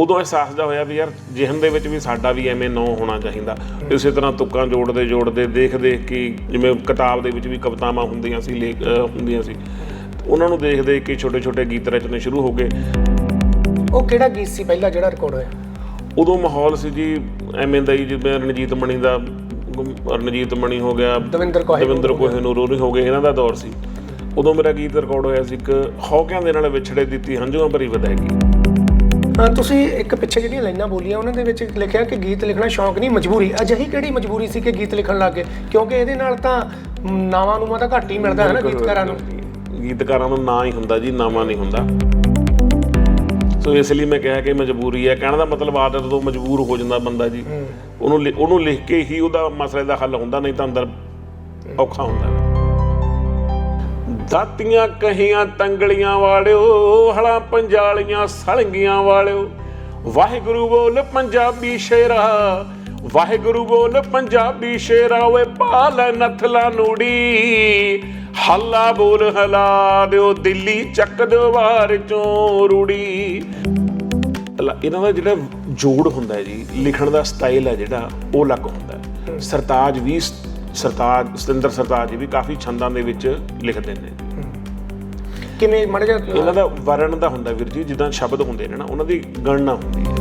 ਉਦੋਂ ਅਹਿਸਾਸ ਦਾ ਹੋਇਆ ਵੀ ਯਾਰ ਜਿਹਨ ਦੇ ਵਿੱਚ ਵੀ ਸਾਡਾ ਵੀ ਐਵੇਂ ਨਾਂ ਹੋਣਾ ਚਾਹੀਦਾ। ਇਸੇ ਤਰ੍ਹਾਂ ਤੁਕਾਂ ਜੋੜਦੇ ਜੋੜਦੇ ਦੇਖ ਦੇਖ ਕੇ ਜਿਵੇਂ ਕਿਤਾਬ ਦੇ ਵਿੱਚ ਵੀ ਕਵਿਤਾਵਾਂ ਹੁੰਦੀਆਂ ਸੀ ਲੇਖ ਹੁੰਦੀਆਂ ਸੀ। ਉਹਨਾਂ ਨੂੰ ਦੇਖ ਦੇਖ ਕੇ ਛੋਟੇ ਛੋਟੇ ਗੀਤ ਰਚਨੇ ਸ਼ੁਰੂ ਹੋ ਗਏ। ਉਹ ਕਿਹੜਾ ਗੀਤ ਸੀ ਪਹਿਲਾ ਜਿਹੜਾ ਰਿਕਾਰਡ ਹੋਇਆ? ਉਦੋਂ ਮਾਹੌਲ ਸੀ ਜੀ ਐਵੇਂ ਦਾ ਹੀ ਜਿਵੇਂ ਰਣਜੀਤ ਮਣੀ ਦਾ ਰਣਜੀਤ ਮਣੀ ਹੋ ਗਿਆ ਦਵਿੰਦਰ ਕੋਹੇ ਦਵਿੰਦਰ ਕੋਹਿਨੂਰ ਉਹ ਹੋ ਗਏ ਇਹਨਾਂ ਦਾ ਦੌਰ ਸੀ। ਉਦੋਂ ਮੇਰਾ ਗੀਤ ਰਿਕਾਰਡ ਹੋਇਆ ਸੀ ਇੱਕ ਹੌਕਿਆਂ ਦੇ ਨਾਲ ਵਿਛੜੇ ਦਿੱਤੀ ਹੰਝੂਆਂ ਭਰੀ ਹਾਂ, ਤੁਸੀਂ ਇੱਕ ਪਿੱਛੇ ਜਿਹੜੀਆਂ ਲਾਈਨਾਂ ਬੋਲੀਆਂ ਉਹਨਾਂ ਦੇ ਵਿੱਚ ਲਿਖਿਆ ਕਿ ਗੀਤ ਲਿਖਣਾ ਸ਼ੌਂਕ ਨਹੀਂ ਮਜਬੂਰੀ। ਅਜਿਹੀ ਕਿਹੜੀ ਮਜਬੂਰੀ ਸੀ ਕਿ ਗੀਤ ਲਿਖਣ ਲੱਗੇ ਕਿਉਂਕਿ ਇਹਦੇ ਨਾਲ ਤਾਂ ਨਾਵਾਂ ਨੂੰਵਾਂ ਤਾਂ ਘੱਟ ਹੀ ਮਿਲਦਾ ਹੈ ਨਾ ਗੀਤਕਾਰਾਂ ਨੂੰ। ਗੀਤਕਾਰਾਂ ਦਾ ਨਾਂ ਹੀ ਹੁੰਦਾ ਜੀ ਨਾਮਾ ਨਹੀਂ ਹੁੰਦਾ। ਸੋ ਇਸ ਲਈ ਮੈਂ ਕਿਹਾ ਕਿ ਮਜਬੂਰੀ ਹੈ। ਕਹਿਣ ਦਾ ਮਤਲਬ ਆਦਤ ਤੋਂ ਮਜਬੂਰ ਹੋ ਜਾਂਦਾ ਬੰਦਾ ਜੀ ਉਹਨੂੰ ਉਹਨੂੰ ਲਿਖ ਕੇ ਹੀ ਉਹਦਾ ਮਸਲੇ ਦਾ ਹੱਲ ਹੁੰਦਾ ਨਹੀਂ ਤਾਂ ਅੰਦਰ ਔਖਾ ਹੁੰਦਾ। ਦਾਤੀਆਂ ਕਹੀਆਂ ਤੰਗਲੀਆਂ ਵਾਲਿਓ, ਹਲਾਂ ਪੰਜਾਲੀਆਂ ਸਲੰਗੀਆਂ ਵਾਲਿਓ। ਵਾਹਿਗੁਰੂ ਬੋਲ ਪੰਜਾਬੀ ਸ਼ੇਰਾ, ਵਾਹਿਗੁਰੂ ਬੋਲ ਪੰਜਾਬੀ ਸ਼ੇਰਾ, ਓਏ ਪਾਲ ਨਥਲਾ ਨੂੜੀ। ਹੱਲਾ ਬੋਲ ਹਲਾ ਦਿਓ, ਦਿੱਲੀ ਚੱਕ ਦਿਓ ਵਾਰ ਚੋਂ ਰੂੜੀ। ਇਹਨਾਂ ਦਾ ਜਿਹੜਾ ਜੋੜ ਹੁੰਦਾ ਜੀ, ਲਿਖਣ ਦਾ ਸਟਾਈਲ ਹੈ ਜਿਹੜਾ, ਉਹ ਅਲੱਗ ਹੁੰਦਾ ਸਰਤਾਜ ਵੀ ਸਰਤਾਜ ਸਤਿੰਦਰ ਸਰਤਾਜ ਜੀ ਵੀ ਕਾਫੀ ਛੰਦਾਂ ਦੇ ਵਿੱਚ ਲਿਖਦੇ ਨੇ। ਕਿਵੇਂ ਮੜ ਜਾ ਇਹਨਾਂ ਦਾ ਵਰਣ ਦਾ ਹੁੰਦਾ ਵੀਰ ਜੀ ਜਿੱਦਾਂ ਸ਼ਬਦ ਹੁੰਦੇ ਨੇ ਨਾ ਉਹਨਾਂ ਦੀ ਗਣਨਾ ਹੁੰਦੀ ਹੈ।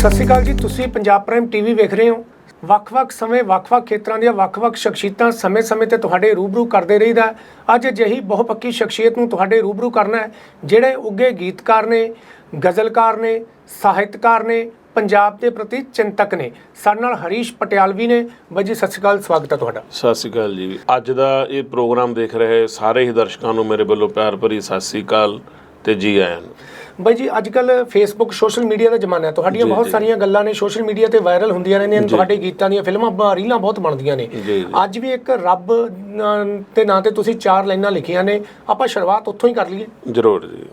ਸਤਿ ਸ਼੍ਰੀ ਅਕਾਲ ਜੀ ਤੁਸੀਂ ਪੰਜਾਬ ਪ੍ਰਾਈਮ ਟੀਵੀ ਵੇਖ ਰਹੇ ਹੋ। ਵੱਖ-ਵੱਖ ਸਮੇਂ ਵੱਖ-ਵੱਖ ਖੇਤਰਾਂ ਦੀਆਂ ਵੱਖ-ਵੱਖ ਸ਼ਖਸੀਅਤਾਂ ਸਮੇਂ-ਸਮੇਂ ਤੇ ਤੁਹਾਡੇ ਰੂਬਰੂ ਕਰਦੇ ਰਹੀਦਾ। ਅੱਜ ਅਜਿਹੀ ਬਹੁਪੱਕੀ ਸ਼ਖਸੀਅਤ ਨੂੰ ਤੁਹਾਡੇ ਰੂਬਰੂ ਕਰਨਾ ਹੈ ਜਿਹੜੇ ਉੱਗੇ ਗੀਤਕਾਰ ਨੇ ਗਜ਼ਲਕਾਰ ਨੇ ਸਾਹਿਤਕਾਰ ਨੇ ਪੰਜਾਬ ਦੇ ਪ੍ਰਤੀ ਚਿੰਤਕ ਨੇ। ਸਾਡੇ ਨਾਲ ਹਰੀਸ਼ ਪਟਿਆਲਵੀ ਨੇ। ਬਾਈ ਜੀ ਸਤਿ ਸ਼੍ਰੀ ਅਕਾਲ ਸਵਾਗਤ ਹੈ ਤੁਹਾਡਾ। ਸਤਿ ਸ਼੍ਰੀ ਅਕਾਲ ਜੀ। ਅੱਜ ਦਾ ਇਹ ਪ੍ਰੋਗਰਾਮ ਦੇਖ ਰਹੇ ਸਾਰੇ ਹੀ ਦਰਸ਼ਕਾਂ ਨੂੰ ਮੇਰੇ ਵੱਲੋਂ ਪਿਆਰ ਭਰੀ ਸਤਿ ਸ਼੍ਰੀ ਅਕਾਲ ਤੇ ਜੀ ਆਇਆਂ ਨੂੰ। ਬਾਈ ਜੀ ਅੱਜ ਕੱਲ ਫੇਸਬੁੱਕ ਸੋਸ਼ਲ ਮੀਡੀਆ ਦਾ ਜ਼ਮਾਨਾ ਹੈ। ਤੁਹਾਡੀਆਂ ਬਹੁਤ। ਸਾਰੀਆਂ ਗੱਲਾਂ ਨੇ। ਸੋਸ਼ਲ ਮੀਡੀਆ ਤੇ ਵਾਇਰਲ ਹੁੰਦੀਆਂ ਰਹਿੰਦੀਆਂ ਨੇ। ਤੁਹਾਡੇ ਗੀਤਾਂ ਦੀਆਂ ਫਿਲਮਾਂ ਬ- ਰੀਲਾਂ ਬਹੁਤ ਬਣਦੀਆਂ ਨੇ। ਅੱਜ ਵੀ ਇੱਕ ਰੱਬ ਦੇ ਨਾਂ ਤੇ ਤੁਸੀਂ ਚਾਰ ਲਾਈਨਾਂ ਲਿਖੀਆਂ ਨੇ। ਆਪਾਂ ਸ਼ੁਰੂਆਤ ਉੱਥੋਂ ਹੀ ਕਰ ਲਈਏ। ਜ਼ਰੂਰ ਜੀ।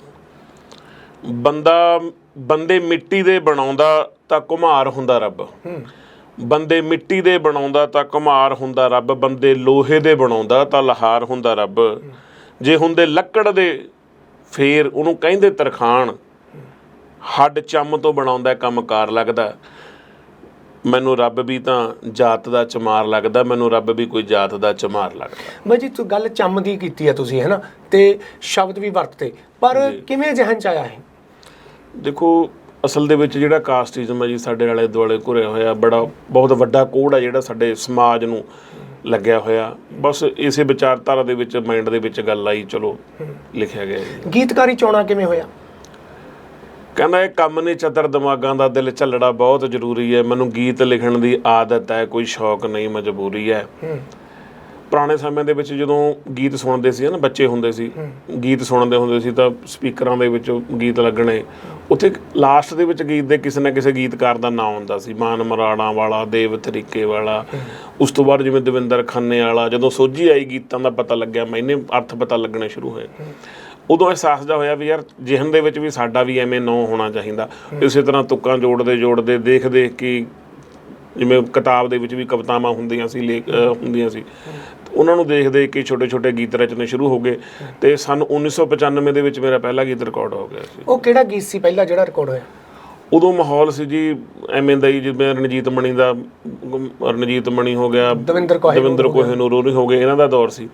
ਬੰਦਾ ਬੰਦੇ ਮਿੱਟੀ ਦੇ ਬਣਾਉਂਦਾ ਤਾਂ ਕੁਮਾਰ ਹੁੰਦਾ ਰੱਬ। ਬੰਦੇ ਮਿੱਟੀ ਦੇ ਬਣਾਉਂਦਾ ਤਾਂ ਕੁਮਾਰ ਹੁੰਦਾ ਰੱਬ। ਬੰਦੇ ਲੋਹੇ ਦੇ ਬਣਾਉਂਦਾ ਤਾਂ ਲਹਾਰ ਹੁੰਦਾ ਰੱਬ। ਜੇ ਹੁੰਦੇ ਲੱਕੜ ਦੇ ਫੇਰ ਉਹਨੂੰ ਕਹਿੰਦੇ ਤਰਖਾਣ। ਹੱਡ ਚੰਮ ਤੋਂ ਬਣਾਉਂਦਾ ਕੰਮਕਾਰ ਲੱਗਦਾ। ਮੈਨੂੰ ਰੱਬ ਵੀ ਤਾਂ ਜਾਤ ਦਾ ਚਮਾਰ ਲੱਗਦਾ ਮੈਨੂੰ ਰੱਬ ਵੀ ਕੋਈ ਜਾਤ ਦਾ ਚਮਾਰ ਲੱਗਦਾ। ਬਾਈ ਜੀ ਤੂੰ ਗੱਲ ਚੰਮ ਦੀ ਕੀਤੀ ਹੈ ਤੁਸੀਂ ਹੈਨਾ? ਤੇ ਸ਼ਬਦ ਵੀ ਵਰਤਦੇ ਪਰ ਕਿਵੇਂ ਜਹਨ ਚ ਆਇਆ ਹੈ ਦੇਖੋ ਅਸਲ ਦੇ ਵਿੱਚ ਜਿਹੜਾ ਕਾਸਟਿਜ਼ਮ ਹੈ ਜੀ ਸਾਡੇ ਵਾਲੇ ਦੁਆਲੇ ਘੁਰਿਆ ਹੋਇਆ ਬੜਾ ਬਹੁਤ ਵੱਡਾ ਕੋਡ ਹੈ ਜਿਹੜਾ ਸਾਡੇ ਸਮਾਜ ਨੂੰ ਲੱਗਿਆ ਹੋਇਆ। ਬਸ ਇਸੇ ਵਿਚਾਰਧਾਰਾ ਦੇ ਵਿੱਚ ਮਾਈਂਡ ਦੇ ਵਿੱਚ ਗੱਲ ਆਈ ਚਲੋ ਲਿਖਿਆ ਗਿਆ ਜੀ। ਗੀਤਕਾਰੀ ਚੋਣਾ ਕਿਵੇਂ ਹੋਇਆ ਕਹਿੰਦਾ ਇਹ ਕੰਮ ਨਹੀਂ ਚਤਰ ਦਿਮਾਗਾਂ ਦਾ ਦਿਲ ਝੱਲੜਾ ਬਹੁਤ ਜ਼ਰੂਰੀ ਹੈ। ਮੈਨੂੰ ਗੀਤ ਲਿਖਣ ਦੀ ਆਦਤ ਹੈ ਕੋਈ ਸ਼ੌਕ ਨਹੀਂ ਮਜਬੂਰੀ ਹੈ। ਪੁਰਾਣੇ ਸਮੇਂ ਦੇ ਵਿੱਚ ਜਦੋਂ ਗੀਤ ਸੁਣਦੇ ਸੀ ਨਾ ਬੱਚੇ ਹੁੰਦੇ ਸੀ ਗੀਤ ਸੁਣਦੇ ਹੁੰਦੇ ਸੀ ਤਾਂ ਸਪੀਕਰਾਂ ਦੇ ਵਿੱਚ ਗੀਤ ਲੱਗਣੇ। ਉੱਥੇ ਲਾਸਟ ਦੇ ਵਿੱਚ ਗੀਤ ਦੇ ਕਿਸੇ ਨਾ ਕਿਸੇ ਗੀਤਕਾਰ ਦਾ ਨਾਮ ਹੁੰਦਾ ਸੀ ਮਾਨ ਮਰਾੜਾ ਵਾਲਾ ਦੇਵ ਤਰੀਕੇ ਵਾਲਾ। ਉਸ ਤੋਂ ਬਾਅਦ ਜਿਵੇਂ ਦਵਿੰਦਰ ਖੰਨੇ ਵਾਲਾ ਜਦੋਂ ਸੋਝੀ ਆਈ ਗੀਤਾਂ ਦਾ ਪਤਾ ਲੱਗਿਆ ਮੈਨੇ ਅਰਥ ਪਤਾ ਲੱਗਣੇ ਸ਼ੁਰੂ ਹੋਏ। ਉਦੋਂ ਅਹਿਸਾਸ ਦਾ ਹੋਇਆ ਵੀ ਯਾਰ ਜਿਹਨ ਦੇ ਵਿੱਚ ਵੀ ਸਾਡਾ ਵੀ ਐਵੇਂ ਨਾਂ ਹੋਣਾ ਚਾਹੀਦਾ। ਇਸੇ ਤਰ੍ਹਾਂ ਤੁਕਾਂ ਜੋੜਦੇ ਜੋੜਦੇ ਦੇਖ ਦੇਖ ਕੇ ਜਿਵੇਂ ਕਿਤਾਬ ਦੇ ਵਿੱਚ ਵੀ ਕਵਿਤਾਵਾਂ ਹੁੰਦੀਆਂ ਸੀ ਲੇਖ ਹੁੰਦੀਆਂ ਸੀ। ਉਹਨਾਂ ਨੂੰ ਦੇਖ ਦੇਖ ਕੇ ਛੋਟੇ ਛੋਟੇ ਗੀਤ ਰਚਨੇ ਸ਼ੁਰੂ ਹੋ ਗਏ ਤੇ ਸਨ 1995 ਦੇ ਵਿੱਚ ਮੇਰਾ ਪਹਿਲਾ ਗੀਤ ਰਿਕਾਰਡ ਹੋ ਗਿਆ ਸੀ। ਉਹ ਕਿਹੜਾ ਗੀਤ ਸੀ ਪਹਿਲਾ ਜਿਹੜਾ ਰਿਕਾਰਡ ਹੋਇਆ? ਉਦੋਂ ਮਾਹੌਲ ਸੀ ਜੀ ਐਵੇਂ ਦਾ ਹੀ ਜਿਵੇਂ ਰਣਜੀਤ ਮਣੀ ਦਾ ਰਣਜੀਤ ਮਣੀ ਹੋ ਗਿਆ ਦਵਿੰਦਰ ਕੋਹੇ ਦਵਿੰਦਰ ਕੋਹਿਨੂਰ ਉਹ ਹੋ ਗਏ ਇਹਨਾਂ ਦਾ ਦੌਰ ਸੀ।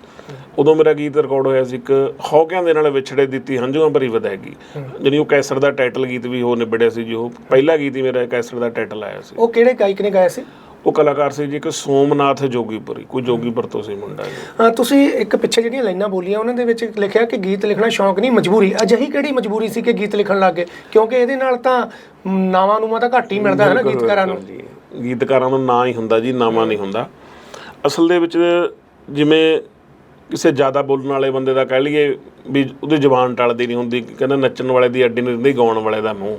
ਉਦੋਂ ਮੇਰਾ ਗੀਤ ਰਿਕਾਰਡ ਹੋਇਆ ਸੀ ਇੱਕ ਹੌਕਿਆਂ ਦੇ ਨਾਲ ਵਿਛੜੇ ਦਿੱਤੀ ਹੰਝੂਆਂ ਭਰੀ ਵਧਾਏਗੀ ਜਾਣੀ ਉਹ ਕੈਸਰ ਦਾ ਟਾਈਟਲ ਗੀਤ ਵੀ ਉਹ ਨਿਬੜਿਆ ਸੀ ਜੀ ਉਹ ਪਹਿਲਾ ਗੀਤ ਹੀ ਮੇਰਾ ਕੈਸਰ ਦਾ ਟਾਈਟਲ ਆਇਆ ਸੀ। ਉਹ ਕਿਹੜੇ ਗਾਇਕ ਨੇ ਗਾਇਆ ਸੀ? ਉਹ ਕਲਾਕਾਰ ਸੀ ਜੀ ਇੱਕ ਸੋਮਨਾਥ ਜੋਗੀਪੁਰੀ ਕੋਈ ਜੋਗੀਪੁਰ ਤੋਂ ਸੀ ਮੁੰਡਾ ਜੀ। ਹਾਂ, ਤੁਸੀਂ ਇੱਕ ਪਿੱਛੇ ਜਿਹੜੀਆਂ ਲਾਈਨਾਂ ਬੋਲੀਆਂ ਉਹਨਾਂ ਦੇ ਵਿੱਚ ਲਿਖਿਆ ਕਿ ਗੀਤ ਲਿਖਣਾ ਸ਼ੌਂਕ ਨਹੀਂ ਮਜਬੂਰੀ। ਅਜਿਹੀ ਕਿਹੜੀ ਮਜਬੂਰੀ ਸੀ ਕਿ ਗੀਤ ਲਿਖਣ ਲੱਗੇ ਕਿਉਂਕਿ ਇਹਦੇ ਨਾਲ ਤਾਂ ਨਾਵਾਂ ਨੂੰਵਾਂ ਤਾਂ ਘੱਟ ਹੀ ਮਿਲਦਾ ਹੈ ਨਾ ਗੀਤਕਾਰਾਂ ਨੂੰ? ਗੀਤਕਾਰਾਂ ਦਾ ਨਾਂ ਹੀ ਹੁੰਦਾ ਜੀ ਨਾਮਾ ਨਹੀਂ ਹੁੰਦਾ। ਅਸਲ ਦੇ ਵਿੱਚ ਜਿਵੇਂ ਕਿਸੇ ਜ਼ਿਆਦਾ ਬੋਲਣ ਵਾਲੇ ਬੰਦੇ ਦਾ ਕਹਿ ਲਈਏ ਵੀ ਉਹਦੀ ਜ਼ੁਬਾਨ ਟਲਦੀ ਨਹੀਂ ਹੁੰਦੀ ਕਹਿੰਦਾ ਨੱਚਣ ਵਾਲੇ ਦੀ ਅੱਡੀ ਨਹੀਂ ਰਹਿੰਦੀ ਗਾਉਣ ਵਾਲੇ ਦਾ ਮੂੰਹ।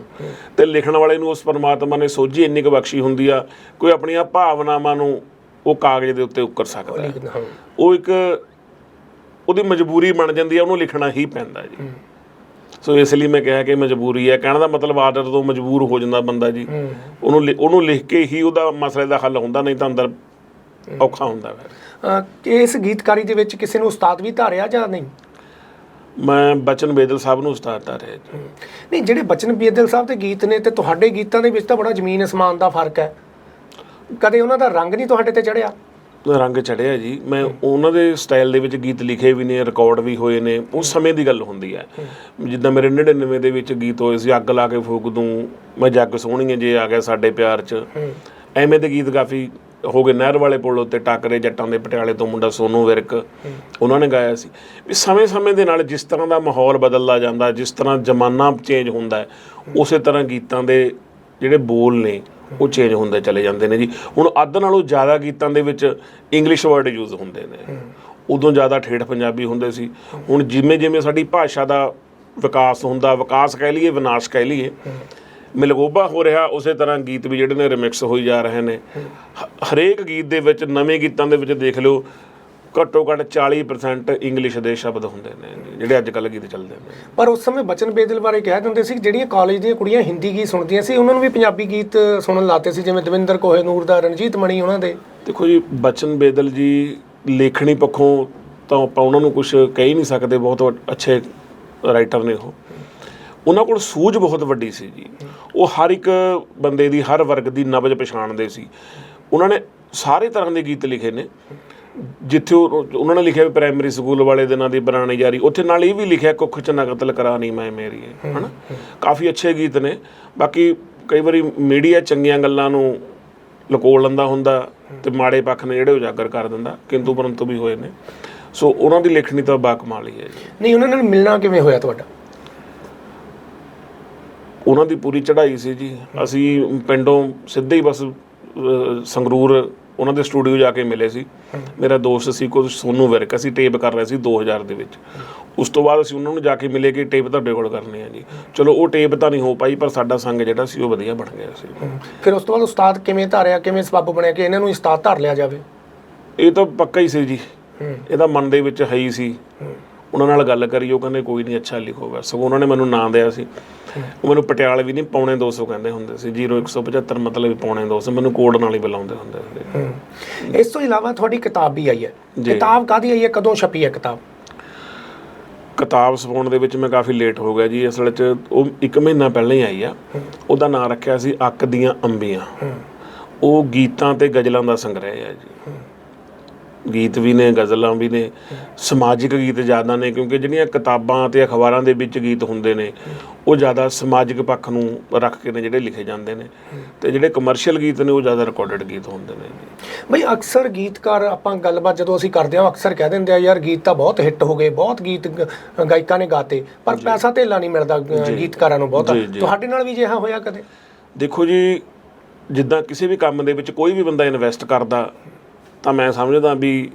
ਤੇ ਲਿਖਣ ਵਾਲੇ ਨੂੰ ਉਸ ਪਰਮਾਤਮਾ ਨੇ ਸੋਝੀ ਇੰਨੀ ਕੁ ਬਖਸ਼ੀ ਹੁੰਦੀ ਆ ਕੋਈ ਆਪਣੀਆਂ ਭਾਵਨਾਵਾਂ ਨੂੰ ਉਹ ਕਾਗਜ਼ ਦੇ ਉੱਤੇ ਉਕਰ ਸਕਦਾ ਹੈ। ਉਹ ਇੱਕ ਉਹਦੀ ਮਜਬੂਰੀ ਬਣ ਜਾਂਦੀ ਹੈ ਉਹਨੂੰ ਲਿਖਣਾ ਹੀ ਪੈਂਦਾ ਜੀ। ਸੋ ਇਸ ਲਈ ਮੈਂ ਕਿਹਾ ਕਿ ਮਜਬੂਰੀ ਹੈ ਕਹਿਣ ਦਾ ਮਤਲਬ ਆਦਤ ਤੋਂ ਮਜਬੂਰ ਹੋ ਜਾਂਦਾ ਬੰਦਾ ਜੀ। ਉਹਨੂੰ ਲਿ- ਉਹਨੂੰ ਲਿਖ ਕੇ ਹੀ ਉਹਦਾ ਮਸਲੇ ਦਾ ਹੱਲ ਹੁੰਦਾ ਨਹੀਂ ਤਾਂ ਅੰਦਰ ਔਖਾ ਹੁੰਦਾ ਹੈ। ਇਸ ਗੀਤਕਾਰੀ ਦੇ ਵਿੱਚ ਕਿਸੇ ਨੂੰ ਉਸਤਾਦ ਵੀ ਧਾਰਿਆ ਜਾਂ ਨਹੀਂ? ਮੈਂ ਬਚਨ ਬੇਦਲ ਸਾਹਿਬ ਨੂੰ ਉਸਤਾਦ ਰਿਹਾ ਜੀ। ਨਹੀਂ ਜਿਹੜੇ ਬਚਨ ਬੇਦਲ ਸਾਹਿਬ ਦੇ ਗੀਤ ਨੇ ਤੇ ਤੁਹਾਡੇ ਗੀਤਾਂ ਦੇ ਵਿੱਚ ਤਾਂ ਬੜਾ ਜ਼ਮੀਨ ਅਸਮਾਨ ਦਾ ਫ਼ਰਕ ਹੈ। ਕਦੇ ਉਹਨਾਂ ਦਾ ਰੰਗ ਨਹੀਂ ਤੁਹਾਡੇ ਤੇ ਚੜਿਆ? ਰੰਗ ਚੜਿਆ ਜੀ। ਮੈਂ ਉਹਨਾਂ ਦੇ ਸਟਾਈਲ ਦੇ ਵਿੱਚ ਗੀਤ ਲਿਖੇ ਵੀ ਨੇ ਰਿਕਾਰਡ ਵੀ ਹੋਏ ਨੇ। ਉਸ ਸਮੇਂ ਦੀ ਗੱਲ ਹੁੰਦੀ ਹੈ। ਜਿੱਦਾਂ ਮੇਰੇ 99 ਦੇ ਵਿੱਚ ਗੀਤ ਹੋਏ ਸੀ ਅੱਗ ਲਾ ਕੇ ਫੂਕ ਦੂੰ ਮੈਂ ਜੱਗ ਸੋਹਣੀਏ ਜੇ ਆ ਗਿਆ ਸਾਡੇ ਪਿਆਰ 'ਚ। ਐਵੇਂ ਦੇ ਗੀਤ ਕਾਫੀ ਹੋ ਗਏ ਨਹਿਰ ਵਾਲੇ ਪੁਲ ਉੱਤੇ ਟਾਕਰੇ ਜੱਟਾਂ ਦੇ ਪਟਿਆਲੇ ਤੋਂ ਮੁੰਡਾ ਸੋਨੂ ਵਿਰਕ। ਉਹਨਾਂ ਨੇ ਗਾਇਆ ਸੀ। ਵੀ ਸਮੇਂ-ਸਮੇਂ ਦੇ ਨਾਲ ਜਿਸ ਤਰ੍ਹਾਂ ਦਾ ਮਾਹੌਲ ਬਦਲਦਾ ਜਾਂਦਾ, ਜਿਸ ਤਰ੍ਹਾਂ ਜ਼ਮਾਨਾ ਚੇਂਜ ਹੁੰਦਾ ਹੈ, ਉਸੇ ਤਰ੍ਹਾਂ ਗੀਤਾਂ ਦੇ ਜਿਹੜੇ ਬੋਲ ਨੇ, ਉਹ ਚੇਂਜ ਹੁੰਦੇ ਚਲੇ ਜਾਂਦੇ ਨੇ ਜੀ। ਹੁਣ ਅੱਧ ਨਾਲੋਂ ਜ਼ਿਆਦਾ ਗੀਤਾਂ ਦੇ ਵਿੱਚ ਇੰਗਲਿਸ਼ ਵਰਡ ਯੂਜ਼ ਹੁੰਦੇ ਨੇ। ਉਦੋਂ ਜ਼ਿਆਦਾ ਠੇਠ ਪੰਜਾਬੀ ਹੁੰਦੇ ਸੀ। ਹੁਣ ਜਿਵੇਂ ਜਿਵੇਂ ਸਾਡੀ ਭਾਸ਼ਾ ਦਾ ਵਿਕਾਸ ਹੁੰਦਾ, ਵਿਕਾਸ ਕਹਿ ਲਈਏ, ਵਿਨਾਸ਼ ਕਹਿ ਲਈਏ ਮਿਲਗੋਬਾ ਹੋ ਰਿਹਾ ਉਸੇ ਤਰ੍ਹਾਂ ਗੀਤ ਵੀ ਜਿਹੜੇ ਨੇ ਰਿਮਿਕਸ ਹੋਈ ਜਾ ਰਹੇ ਨੇ। ਹਰੇਕ ਗੀਤ ਦੇ ਵਿੱਚ ਨਵੇਂ ਗੀਤਾਂ ਦੇ ਵਿੱਚ ਦੇਖ ਲਿਓ ਘੱਟੋ ਘੱਟ 40% ਇੰਗਲਿਸ਼ ਦੇ ਸ਼ਬਦ ਹੁੰਦੇ ਨੇ ਜਿਹੜੇ ਅੱਜ ਕੱਲ੍ਹ ਗੀਤ ਚੱਲਦੇ ਨੇ। ਪਰ ਉਸ ਸਮੇਂ ਬਚਨ ਬੇਦਲ ਬਾਰੇ ਕਹਿ ਦਿੰਦੇ ਸੀ ਜਿਹੜੀਆਂ ਕਾਲਜ ਦੀਆਂ ਕੁੜੀਆਂ ਹਿੰਦੀ ਗੀਤ ਸੁਣਦੀਆਂ ਸੀ ਉਹਨਾਂ ਨੂੰ ਵੀ ਪੰਜਾਬੀ ਗੀਤ ਸੁਣਨ ਲਾਤੇ ਸੀ ਜਿਵੇਂ ਦਵਿੰਦਰ ਕੋਹੇਨੂਰ ਦਾ ਰਣਜੀਤ ਮਣੀ ਉਹਨਾਂ ਦੇ। ਦੇਖੋ ਜੀ ਬਚਨ ਬੇਦਲ ਜੀ ਲੇਖਣੀ ਪੱਖੋਂ ਤਾਂ ਆਪਾਂ ਉਹਨਾਂ ਨੂੰ ਕੁਝ ਕਹਿ ਹੀ ਨਹੀਂ ਸਕਦੇ ਬਹੁਤ ਅੱਛੇ ਰਾਈਟਰ ਨੇ ਉਹ। ਉਹਨਾਂ ਕੋਲ ਸੂਝ ਬਹੁਤ ਵੱਡੀ ਸੀ ਜੀ। ਉਹ ਹਰ ਇੱਕ ਬੰਦੇ ਦੀ ਹਰ ਵਰਗ ਦੀ ਨਬਜ ਪਛਾਣਦੇ ਸੀ। ਉਹਨਾਂ ਨੇ ਸਾਰੇ ਤਰ੍ਹਾਂ ਦੇ ਗੀਤ ਲਿਖੇ ਨੇ। ਜਿੱਥੇ ਉਹ- ਉਹਨਾਂ ਨੇ ਲਿਖਿਆ ਵੀ ਪ੍ਰਾਇਮਰੀ ਸਕੂਲ ਵਾਲੇ ਦਿਨਾਂ ਦੀ ਬਰਾਣੀ ਜਾਰੀ। ਉੱਥੇ ਨਾਲ ਇਹ ਵੀ ਲਿਖਿਆ ਕੁੱਖ ਚ ਨਾ ਕਤਲ ਕਰਾ ਨਹੀਂ ਮੈਂ ਮੇਰੀ ਹਨਾ? ਕਾਫੀ ਅੱਛੇ ਗੀਤ ਨੇ। ਬਾਕੀ ਕਈ ਵਾਰੀ ਮੀਡੀਆ ਚੰਗੀਆਂ ਗੱਲਾਂ ਨੂੰ ਲਕੋਲ ਲੈਂਦਾ ਹੁੰਦਾ ਤੇ ਮਾੜੇ ਪੱਖ ਨੇ ਜਿਹੜੇ ਉਜਾਗਰ ਕਰ ਦਿੰਦਾ ਕਿੰਤੂ ਪਰੰਤੂ ਵੀ ਹੋਏ ਨੇ। ਸੋ ਉਹਨਾਂ ਦੀ ਲਿਖਣੀ ਤਾਂ ਬਾਕਮਾਲ ਹੀ ਹੈ ਜੀ। ਨਹੀਂ ਉਹਨਾਂ ਨਾਲ ਮਿਲਣਾ ਕਿਵੇਂ ਹੋਇਆ ਤੁਹਾਡਾ? ਉਹਨਾਂ ਦੀ ਪੂਰੀ ਚੜ੍ਹਾਈ ਸੀ ਜੀ। ਅਸੀਂ ਪਿੰਡੋਂ ਸਿੱਧੇ ਹੀ ਬਸ ਅਹ, ਸੰਗਰੂਰ ਉਹਨਾਂ ਦੇ ਸਟੂਡੀਓ ਜਾ ਕੇ ਮਿਲੇ ਸੀ। ਮੇਰਾ ਦੋਸਤ ਸੀ ਕੋ ਸੋਨੂ ਵਿਰਕ ਅਸੀਂ ਟੇਪ ਕਰ ਰਹੇ ਸੀ 2000 ਦੇ ਵਿੱਚ। ਉਸ ਤੋਂ ਬਾਅਦ ਅਸੀਂ ਉਹਨਾਂ ਨੂੰ ਜਾ ਕੇ ਮਿਲੇ ਕਿ ਟੇਪ ਤੁਹਾਡੇ ਕੋਲ ਕਰਨੀ ਹੈ ਜੀ। ਚਲੋ ਉਹ ਟੇਪ ਤਾਂ ਨਹੀਂ ਹੋ ਪਾਈ ਪਰ ਸਾਡਾ ਸੰਗ ਜਿਹੜਾ ਸੀ ਉਹ ਵਧੀਆ ਬਣ ਗਿਆ ਸੀ। ਫਿਰ ਉਸ ਤੋਂ ਬਾਅਦ ਉਸਤਾਦ ਕਿਵੇਂ ਧਾਰਿਆ ਕਿਵੇਂ ਸਬੱਬ ਬਣਿਆ ਕਿ ਇਹਨਾਂ ਨੂੰ ਉਸਤਾਦ ਧਾਰ ਲਿਆ ਜਾਵੇ? ਇਹ ਤਾਂ ਪੱਕਾ ਹੀ ਸੀ ਜੀ। ਇਹਦਾ ਮਨ ਦੇ ਵਿੱਚ ਹੈ ਹੀ ਸੀ। ਉਹਨਾਂ ਨਾਲ ਗੱਲ ਕਰੀ ਉਹ ਕਹਿੰਦੇ ਕੋਈ ਨਹੀਂ ਅੱਛਾ ਲਿਖੋਗਾ ਸਗੋਂ ਉਹਨਾਂ ਨੇ ਮੈਨੂੰ ਨਾਂ ਦਿਆ ਸੀ। ਉਹ ਮੈਨੂੰ ਪਟਿਆਲੇ ਵੀ ਨਹੀਂ ਪੌਣੇ 200 ਕਹਿੰਦੇ ਹੁੰਦੇ ਸੀ 0175 ਮਤਲਬ ਪੌਣੇ 200 ਮੈਨੂੰ ਕੋਡ ਨਾਲ ਹੀ ਬੁਲਾਉਂਦੇ ਹੁੰਦੇ ਸੀ। ਇਸ ਤੋਂ ਇਲਾਵਾ ਤੁਹਾਡੀ ਕਿਤਾਬ ਵੀ ਆਈ ਹੈ। ਕਿਤਾਬ ਕਾਦੀ ਆਈ ਹੈ ਕਦੋਂ ਛਪੀ ਹੈ ਕਿਤਾਬ? ਕਿਤਾਬ ਸਪਾਉਣ ਦੇ ਵਿੱਚ ਮੈਂ ਕਾਫੀ ਲੇਟ ਹੋ ਗਿਆ ਜੀ ਅਸਲ 'ਚ ਉਹ ਇੱਕ ਮਹੀਨਾ ਪਹਿਲਾਂ ਹੀ ਆਈ ਆ। ਉਹਦਾ ਨਾਂ ਰੱਖਿਆ ਸੀ ਅੱਕ ਦੀਆਂ ਅੰਬੀਆਂ। ਉਹ ਗੀਤਾਂ ਤੇ ਗਜ਼ਲਾਂ ਦਾ ਸੰਗ੍ਰਹਿ ਹੈ ਜੀ। ਗੀਤ ਵੀ ਨੇ ਗਜ਼ਲਾਂ ਵੀ ਨੇ ਸਮਾਜਿਕ ਗੀਤ ਜ਼ਿਆਦਾ ਨੇ ਕਿਉਂਕਿ ਜਿਹੜੀਆਂ ਕਿਤਾਬਾਂ ਤੇ ਅਖਬਾਰਾਂ ਦੇ ਵਿੱਚ ਗੀਤ ਹੁੰਦੇ ਨੇ ਉਹ ਜ਼ਿਆਦਾ ਸਮਾਜਿਕ ਪੱਖ ਨੂੰ ਰੱਖ ਕੇ ਨੇ ਜਿਹੜੇ ਲਿਖੇ ਜਾਂਦੇ ਨੇ ਤੇ ਜਿਹੜੇ ਕਮਰਸ਼ੀਅਲ ਗੀਤ ਨੇ ਉਹ ਜ਼ਿਆਦਾ ਰਿਕਾਰਡਡ ਗੀਤ ਹੁੰਦੇ ਨੇ। ਬਈ ਅਕਸਰ ਗੀਤਕਾਰ ਆਪਾਂ ਗੱਲਬਾਤ ਜਦੋਂ ਅਸੀਂ ਕਰਦੇ ਹਾਂ ਅਕਸਰ ਕਹਿ ਦਿੰਦੇ ਆ ਯਾਰ ਗੀਤ ਤਾਂ ਬਹੁਤ ਹਿੱਟ ਹੋ ਗਏ ਬਹੁਤ ਗੀਤ ਗਾਇਕਾਂ ਨੇ ਗਾਤੇ ਪਰ ਪੈਸਾ ਧੇਲਾ ਨਹੀਂ ਮਿਲਦਾ ਗੀਤਕਾਰਾਂ ਨੂੰ ਬਹੁਤਾ। ਤੁਹਾਡੇ ਨਾਲ ਵੀ ਜਿਹਾ ਹੋਇਆ ਕਦੇ? ਦੇਖੋ ਜੀ ਜਿੱਦਾਂ ਕਿਸੇ ਵੀ ਕੰਮ ਦੇ ਵਿੱਚ ਕੋਈ ਵੀ ਬੰਦਾ ਇਨਵੈਸਟ ਕਰਦਾ ਤਾਂ ਮੈਂ ਸਮਝਦਾ ਵੀ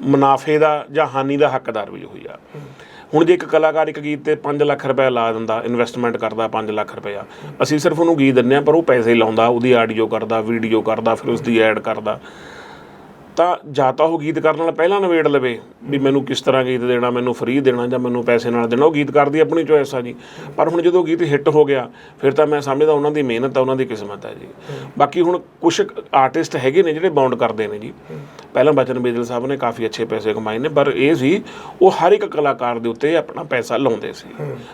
ਮੁਨਾਫੇ ਦਾ ਜਾਂ ਹਾਨੀ ਦਾ ਹੱਕਦਾਰ ਵੀ ਹੋਈ ਆ। ਹੁਣ ਜੇ ਇੱਕ ਕਲਾਕਾਰ ਇੱਕ ਗੀਤ ਤੇ 5 ਲੱਖ ਰੁਪਏ ਲਾ ਦਿੰਦਾ ਇਨਵੈਸਟਮੈਂਟ ਕਰਦਾ 5 ਲੱਖ ਰੁਪਇਆ ਅਸੀਂ ਸਿਰਫ ਉਹਨੂੰ ਗੀਤ ਦਿੰਨੇ ਆ ਪਰ ਉਹ ਪੈਸੇ ਲਾਉਂਦਾ, ਉਹਦੀ ਆਡੀਓ ਕਰਦਾ ਵੀਡੀਓ ਕਰਦਾ, ਫਿਰ ਉਸ ਦੀ ਐਡ ਕਰਦਾ। ਤਾਂ ਜਾਂ ਤਾਂ ਉਹ ਗੀਤ ਕਰਨ ਨਾਲ ਪਹਿਲਾਂ ਨਵੇੜ ਲਵੇ ਵੀ ਮੈਨੂੰ ਕਿਸ ਤਰ੍ਹਾਂ ਗੀਤ ਦੇਣਾ, ਮੈਨੂੰ ਫ੍ਰੀ ਦੇਣਾ ਜਾਂ ਮੈਨੂੰ ਪੈਸੇ ਨਾਲ ਦੇਣਾ, ਉਹ ਗੀਤਕਾਰ ਦੀ ਆਪਣੀ ਚੋਇਸ ਆ ਜੀ। ਪਰ ਹੁਣ ਜਦੋਂ ਗੀਤ ਹਿੱਟ ਹੋ ਗਿਆ, ਫਿਰ ਤਾਂ ਮੈਂ ਸਮਝਦਾ ਉਹਨਾਂ ਦੀ ਮਿਹਨਤ ਆ, ਉਹਨਾਂ ਦੀ ਕਿਸਮਤ ਆ ਜੀ। ਬਾਕੀ ਹੁਣ ਕੁਝ ਆਰਟਿਸਟ ਹੈਗੇ ਨੇ ਜਿਹੜੇ ਬਾਉਂਡ ਕਰਦੇ ਨੇ ਜੀ। ਪਹਿਲਾਂ ਬਚਨ ਬੇਦਲ ਸਾਹਿਬ ਨੇ ਕਾਫੀ ਅੱਛੇ ਪੈਸੇ ਕਮਾਏ ਨੇ, ਪਰ ਇਹ ਸੀ, ਉਹ ਹਰ ਇੱਕ ਕਲਾਕਾਰ ਦੇ ਉੱਤੇ ਆਪਣਾ ਪੈਸਾ ਲਾਉਂਦੇ ਸੀ।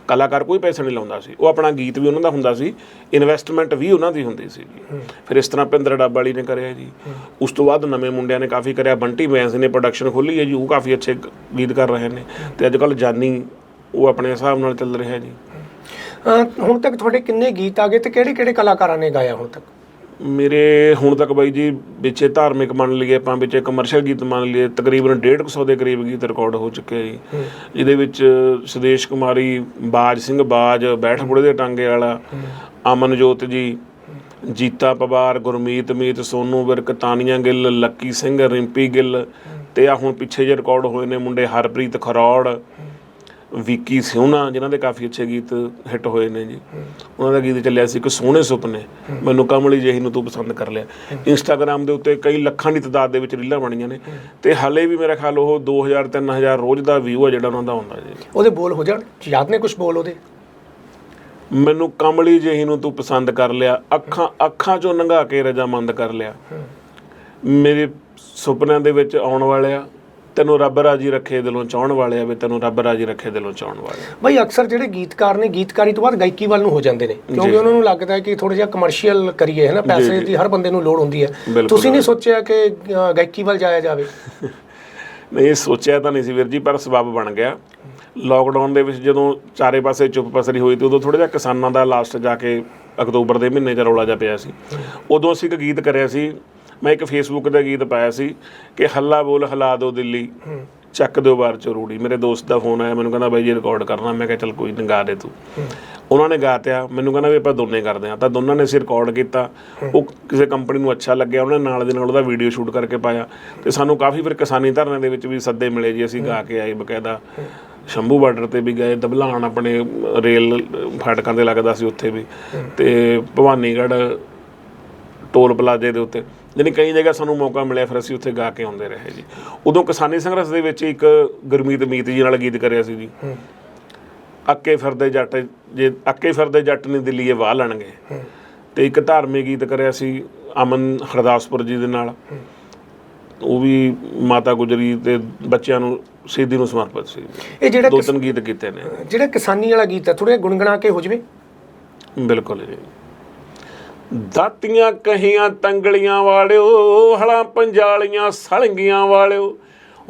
ਕਲਾਕਾਰ ਕੋਈ ਪੈਸਾ ਨਹੀਂ ਲਾਉਂਦਾ ਸੀ। ਉਹ ਆਪਣਾ ਗੀਤ ਵੀ ਉਹਨਾਂ ਦਾ ਹੁੰਦਾ ਸੀ ਇਨਵੈਸਟਮੈਂਟ ਵੀ ਉਹਨਾਂ ਦੀ ਹੁੰਦੀ ਸੀ ਜੀ। ਫਿਰ ਇਸ ਤਰ੍ਹਾਂ ਭਿੰਦਰ ਡੱਬ ਵਾਲੀ ਨੇ ਕਰਿਆ ਜੀ। ਉਸ ਤੋਂ ਬਾਅਦ ਨਵੇਂ ਮੁੰਡਿਆਂ ਨੇ ਕਾਫੀ ਕਰਿਆ ਬੰਟੀ ਬੈਂਸ ਨੇ ਪ੍ਰੋਡਕਸ਼ਨ ਖੋਲੀ ਹੈ ਜੀ ਉਹ ਕਾਫੀ ਅੱਛੇ ਗੀਤ ਕਰ ਰਹੇ ਨੇ ਤੇ ਅੱਜ ਕੱਲ ਜਾਨੀ ਉਹ ਆਪਣੇ ਹਿਸਾਬ ਨਾਲ ਚੱਲ ਰਿਹਾ ਜੀ। ਹੁਣ ਤੱਕ ਤੁਹਾਡੇ ਕਿੰਨੇ ਗੀਤ ਆ ਗਏ ਤੇ ਕਿਹੜੇ ਕਿਹੜੇ ਕਲਾਕਾਰਾਂ ਨੇ ਗਾਇਆ ਹੁਣ ਤੱਕ? ਮੇਰੇ ਹੁਣ ਤੱਕ ਬਾਈ ਜੀ ਵਿੱਚੇ ਧਾਰਮਿਕ ਮੰਨ ਲਈਏ ਆਪਾਂ ਵਿੱਚੇ ਕਮਰਸ਼ੀਅਲ ਗੀਤ ਮੰਨ ਲਈਏ ਤਕਰੀਬਨ 150 ਦੇ ਕਰੀਬ ਗੀਤ ਰਿਕਾਰਡ ਹੋ ਚੁੱਕੇ ਜੀ। ਜਿਹਦੇ ਵਿੱਚ ਸੁਦੇਸ਼ ਕੁਮਾਰੀ ਬਾਜ ਸਿੰਘ ਬਾਜ ਬੈਠ ਬੁੜੇ ਦੇ ਟਾਂਗੇ ਵਾਲਾ ਅਮਨਜੋਤ ਜੀ ਜੀਤਾ ਪਵਾਰ, ਗੁਰਮੀਤ ਮੀਤ, ਸੋਨੂ ਵਿਰਕ, ਤਾਨੀਆਂ ਗਿੱਲ, ਲੱਕੀ ਸਿੰਘ, ਰਿੰਪੀ ਗਿੱਲ ਤੇ ਆ ਹੁਣ ਪਿੱਛੇ ਜੇ ਰਿਕਾਰਡ ਹੋਏ ਨੇ ਮੁੰਡੇ ਹਰਪ੍ਰੀਤ ਖਰੌੜ, ਵਿੱਕੀ ਸਿਉਣਾ, ਜਿਨ੍ਹਾਂ ਦੇ ਕਾਫੀ ਅੱਛੇ ਗੀਤ ਹਿੱਟ ਹੋਏ ਨੇ ਜੀ। ਉਹਨਾਂ ਦਾ ਗੀਤ ਚੱਲਿਆ ਸੀ ਇੱਕ ਸੋਹਣੇ ਸੁਪਨੇ, ਮੈਨੂੰ ਕਮਲੀ ਜਿਹੀ ਨੂੰ ਤੂੰ ਪਸੰਦ ਕਰ ਲਿਆ। ਇੰਸਟਾਗ੍ਰam ਦੇ ਉੱਤੇ ਕਈ ਲੱਖਾਂ ਦੀ ਤਦਾਦ ਦੇ ਵਿੱਚ ਰੀਲਾਂ ਬਣੀਆਂ ਨੇ ਤੇ ਹਾਲੇ ਵੀ ਮੇਰਾ ਖਿਆਲ ਉਹ 2000 3000 ਰੋਜ਼ ਦਾ ਵਿਊ ਆ ਜਿਹੜਾ ਉਹਨਾਂ ਦਾ ਆਉਂਦਾ ਜੀ। ਉਹਦੇ ਬੋਲ ਹੋ ਜਾਣ, ਯਾਦ ਨੇ ਕੁਝ ਬੋਲ ਉਹਦੇ? ਮੈਨੂੰ ਕਮਲੀ ਜਿਹੀ ਨੂੰ ਤੂੰ ਪਸੰਦ ਕਰ ਲਿਆ ਅੱਖਾਂ ਅੱਖਾਂ ਚੋਂ ਨੰਗਾ ਕੇ ਰਜਾਮੰਦ ਕਰ ਲਿਆ ਮੇਰੇ ਸੁਪਨਿਆਂ ਦੇ ਵਿੱਚ ਆਉਣ ਵਾਲਿਆ ਤੈਨੂੰ ਰੱਬ ਰਾਜੀ ਰੱਖੇ ਦਿਲੋਂ ਚਾਹਣ ਵਾਲਿਆ ਵੇ ਤੈਨੂੰ ਰੱਬ ਰਾਜੀ ਰੱਖੇ ਦਿਲੋਂ ਚਾਹਣ ਵਾਲਿਆ ਬਈ ਅਕਸਰ ਜਿਹੜੇ ਗੀਤਕਾਰ ਨੇ ਗੀਤਕਾਰੀ ਤੋਂ ਬਾਅਦ ਗਾਇਕੀ ਵੱਲ ਨੂੰ ਹੋ ਜਾਂਦੇ ਨੇ ਕਿਉਂਕਿ। ਉਹਨਾਂ ਨੂੰ ਲੱਗਦਾ ਹੈ ਕਿ ਥੋੜਾ ਜਿਹਾ ਕਮਰਸ਼ੀਅਲ ਕਰੀਏ ਹੈ ਨਾ ਪੈਸੇ। ਦੀ ਹਰ ਬੰਦੇ ਨੂੰ ਲੋੜ ਹੁੰਦੀ ਹੈ। ਤੁਸੀਂ ਨਹੀਂ ਸੋਚਿਆ ਕਿ ਗਾਇਕੀ ਵੱਲ ਜਾਇਆ ਜਾਵੇ ਨਹੀਂ ਸੋਚਿਆ ਤਾਂ ਨਹੀਂ ਸੀ ਵੀਰ ਜੀ ਪਰ ਸਬਬ ਬਣ ਗਿਆ ਲੋਕਡਾਊਨ ਦੇ ਵਿੱਚ ਜਦੋਂ ਚਾਰੇ ਪਾਸੇ ਚੁੱਪ ਪਸਰੀ ਹੋਈ ਤੇ ਉਦੋਂ ਥੋੜਾ ਜਿਹਾ ਕਿਸਾਨਾਂ ਦਾ ਲਾਸਟ ਜਾ ਕੇ ਅਕਤੂਬਰ ਦੇ ਮਹੀਨੇ 'ਚ ਰੌਲਾ ਜਿਹਾ ਪਿਆ ਸੀ। ਉਦੋਂ ਅਸੀਂ ਇੱਕ ਗੀਤ ਕਰਿਆ ਸੀ, ਮੈਂ ਇੱਕ ਫੇਸਬੁੱਕ ਤੇ ਗੀਤ ਪਾਇਆ ਸੀ ਕਿ ਹੱਲਾ ਬੋਲ ਹਲਾ ਦਿਓ ਦਿੱਲੀ, ਚੱਕ ਦਿਓ ਬਾਹਰ ਚੋਂ ਰੂੜੀ। ਮੇਰੇ ਦੋਸਤ ਦਾ ਫੋਨ ਆਇਆ, ਮੈਨੂੰ ਕਹਿੰਦਾ ਬਾਈ ਜੀ ਰਿਕਾਰਡ ਕਰਨਾ। ਮੈਂ ਕਿਹਾ ਚੱਲ ਕੋਈ ਨਹੀਂ ਗਾ ਦੇ ਤੂੰ। ਉਹਨਾਂ ਨੇ ਗਾਤਿਆ ਮੈਨੂੰ ਕਹਿੰਦਾ ਵੀ ਆਪਾਂ ਦੋਨੇ ਕਰਦੇ ਆ ਤਾਂ ਦੋਨਾਂ ਨੇ ਅਸੀਂ ਰਿਕਾਰਡ ਕੀਤਾ। ਉਹ ਕਿਸੇ ਕੰਪਨੀ ਨੂੰ ਅੱਛਾ ਲੱਗਿਆ। ਉਹਨਾਂ ਨੇ ਨਾਲ ਦੇ ਨਾਲ ਉਹਦਾ ਵੀਡੀਓ ਸ਼ੂਟ ਕਰਕੇ ਪਾਇਆ। ਤੇ ਸਾਨੂੰ ਕਾਫੀ ਫਿਰ ਕਿਸਾਨੀ ਧਰਨੇ ਦੇ ਵਿੱਚ ਵੀ ਸੱਦੇ ਮਿਲੇ ਜੀ, ਅਸੀਂ ਗਾ ਕੇ ਆਏ ਬਕਾਇਦਾ। ਸ਼ੰਭੂ ਬਾਰਡਰ ਤੇ ਵੀ ਗਏ ਦਬਲਾਨ ਆਪਣੇ ਰੇਲ ਫਾਟਕਾਂ ਤੇ ਲੱਗਦਾ ਸੀ ਉੱਥੇ ਵੀ। ਤੇ ਭਵਾਨੀਗੜ੍ਹ ਟੋਲ ਪਲਾਜ਼ੇ ਦੇ ਉੱਤੇ ਯਾਨੀ ਕਈ ਜਗ੍ਹਾ ਸਾਨੂੰ ਮੌਕਾ ਮਿਲਿਆ ਫਿਰ ਅਸੀਂ ਉੱਥੇ ਗਾ ਕੇ ਆਉਂਦੇ ਰਹੇ ਜੀ। ਉਦੋਂ ਕਿਸਾਨੀ ਸੰਘਰਸ਼ ਦੇ ਵਿੱਚ ਇੱਕ ਗੁਰਮੀਤ ਮੀਤ ਜੀ ਨਾਲ ਗੀਤ ਕਰਿਆ ਸੀ ਜੀ। ਅੱਕੇ ਫਿਰਦੇ ਜੱਟ ਜੇ ਅੱਕੇ ਫਿਰਦੇ ਜੱਟ ਨੇ ਦਿੱਲੀਏ ਵਾਹ ਲੈਣਗੇ। ਤੇ ਇੱਕ ਧਾਰਮਿਕ ਗੀਤ ਕਰਿਆ ਸੀ ਅਮਨ ਹਰਦਾਸਪੁਰ ਜੀ ਦੇ ਨਾਲ। ਉਹ ਵੀ ਮਾਤਾ ਗੁਜਰੀ ਤੇ ਬੱਚਿਆਂ ਨੂੰ ਸ਼ਹੀਦੀ ਨੂੰ ਸਮਰਪਿਤ ਸੀ। ਇਹ ਜਿਹੜਾ ਦੋ ਕਿਸ- ਤਿੰਨ ਗੀਤ ਕੀਤੇ ਨੇ। ਜਿਹੜਾ ਕਿਸਾਨੀ ਵਾਲਾ ਗੀਤ ਹੈ ਥੋੜਾ ਗੁੰਗਣਾ ਕੇ ਹੋ ਜਵੇ। ਬਿਲਕੁਲ ਜੀ। ਦਾਤੀਆਂ ਕਹੀਆਂ ਤੰਗਲੀਆਂ ਵਾਲਿਓ ਹਲਾਂ ਪੰਜਾਲੀਆਂ ਸਲੰਗੀਆਂ ਵਾਲਿਓ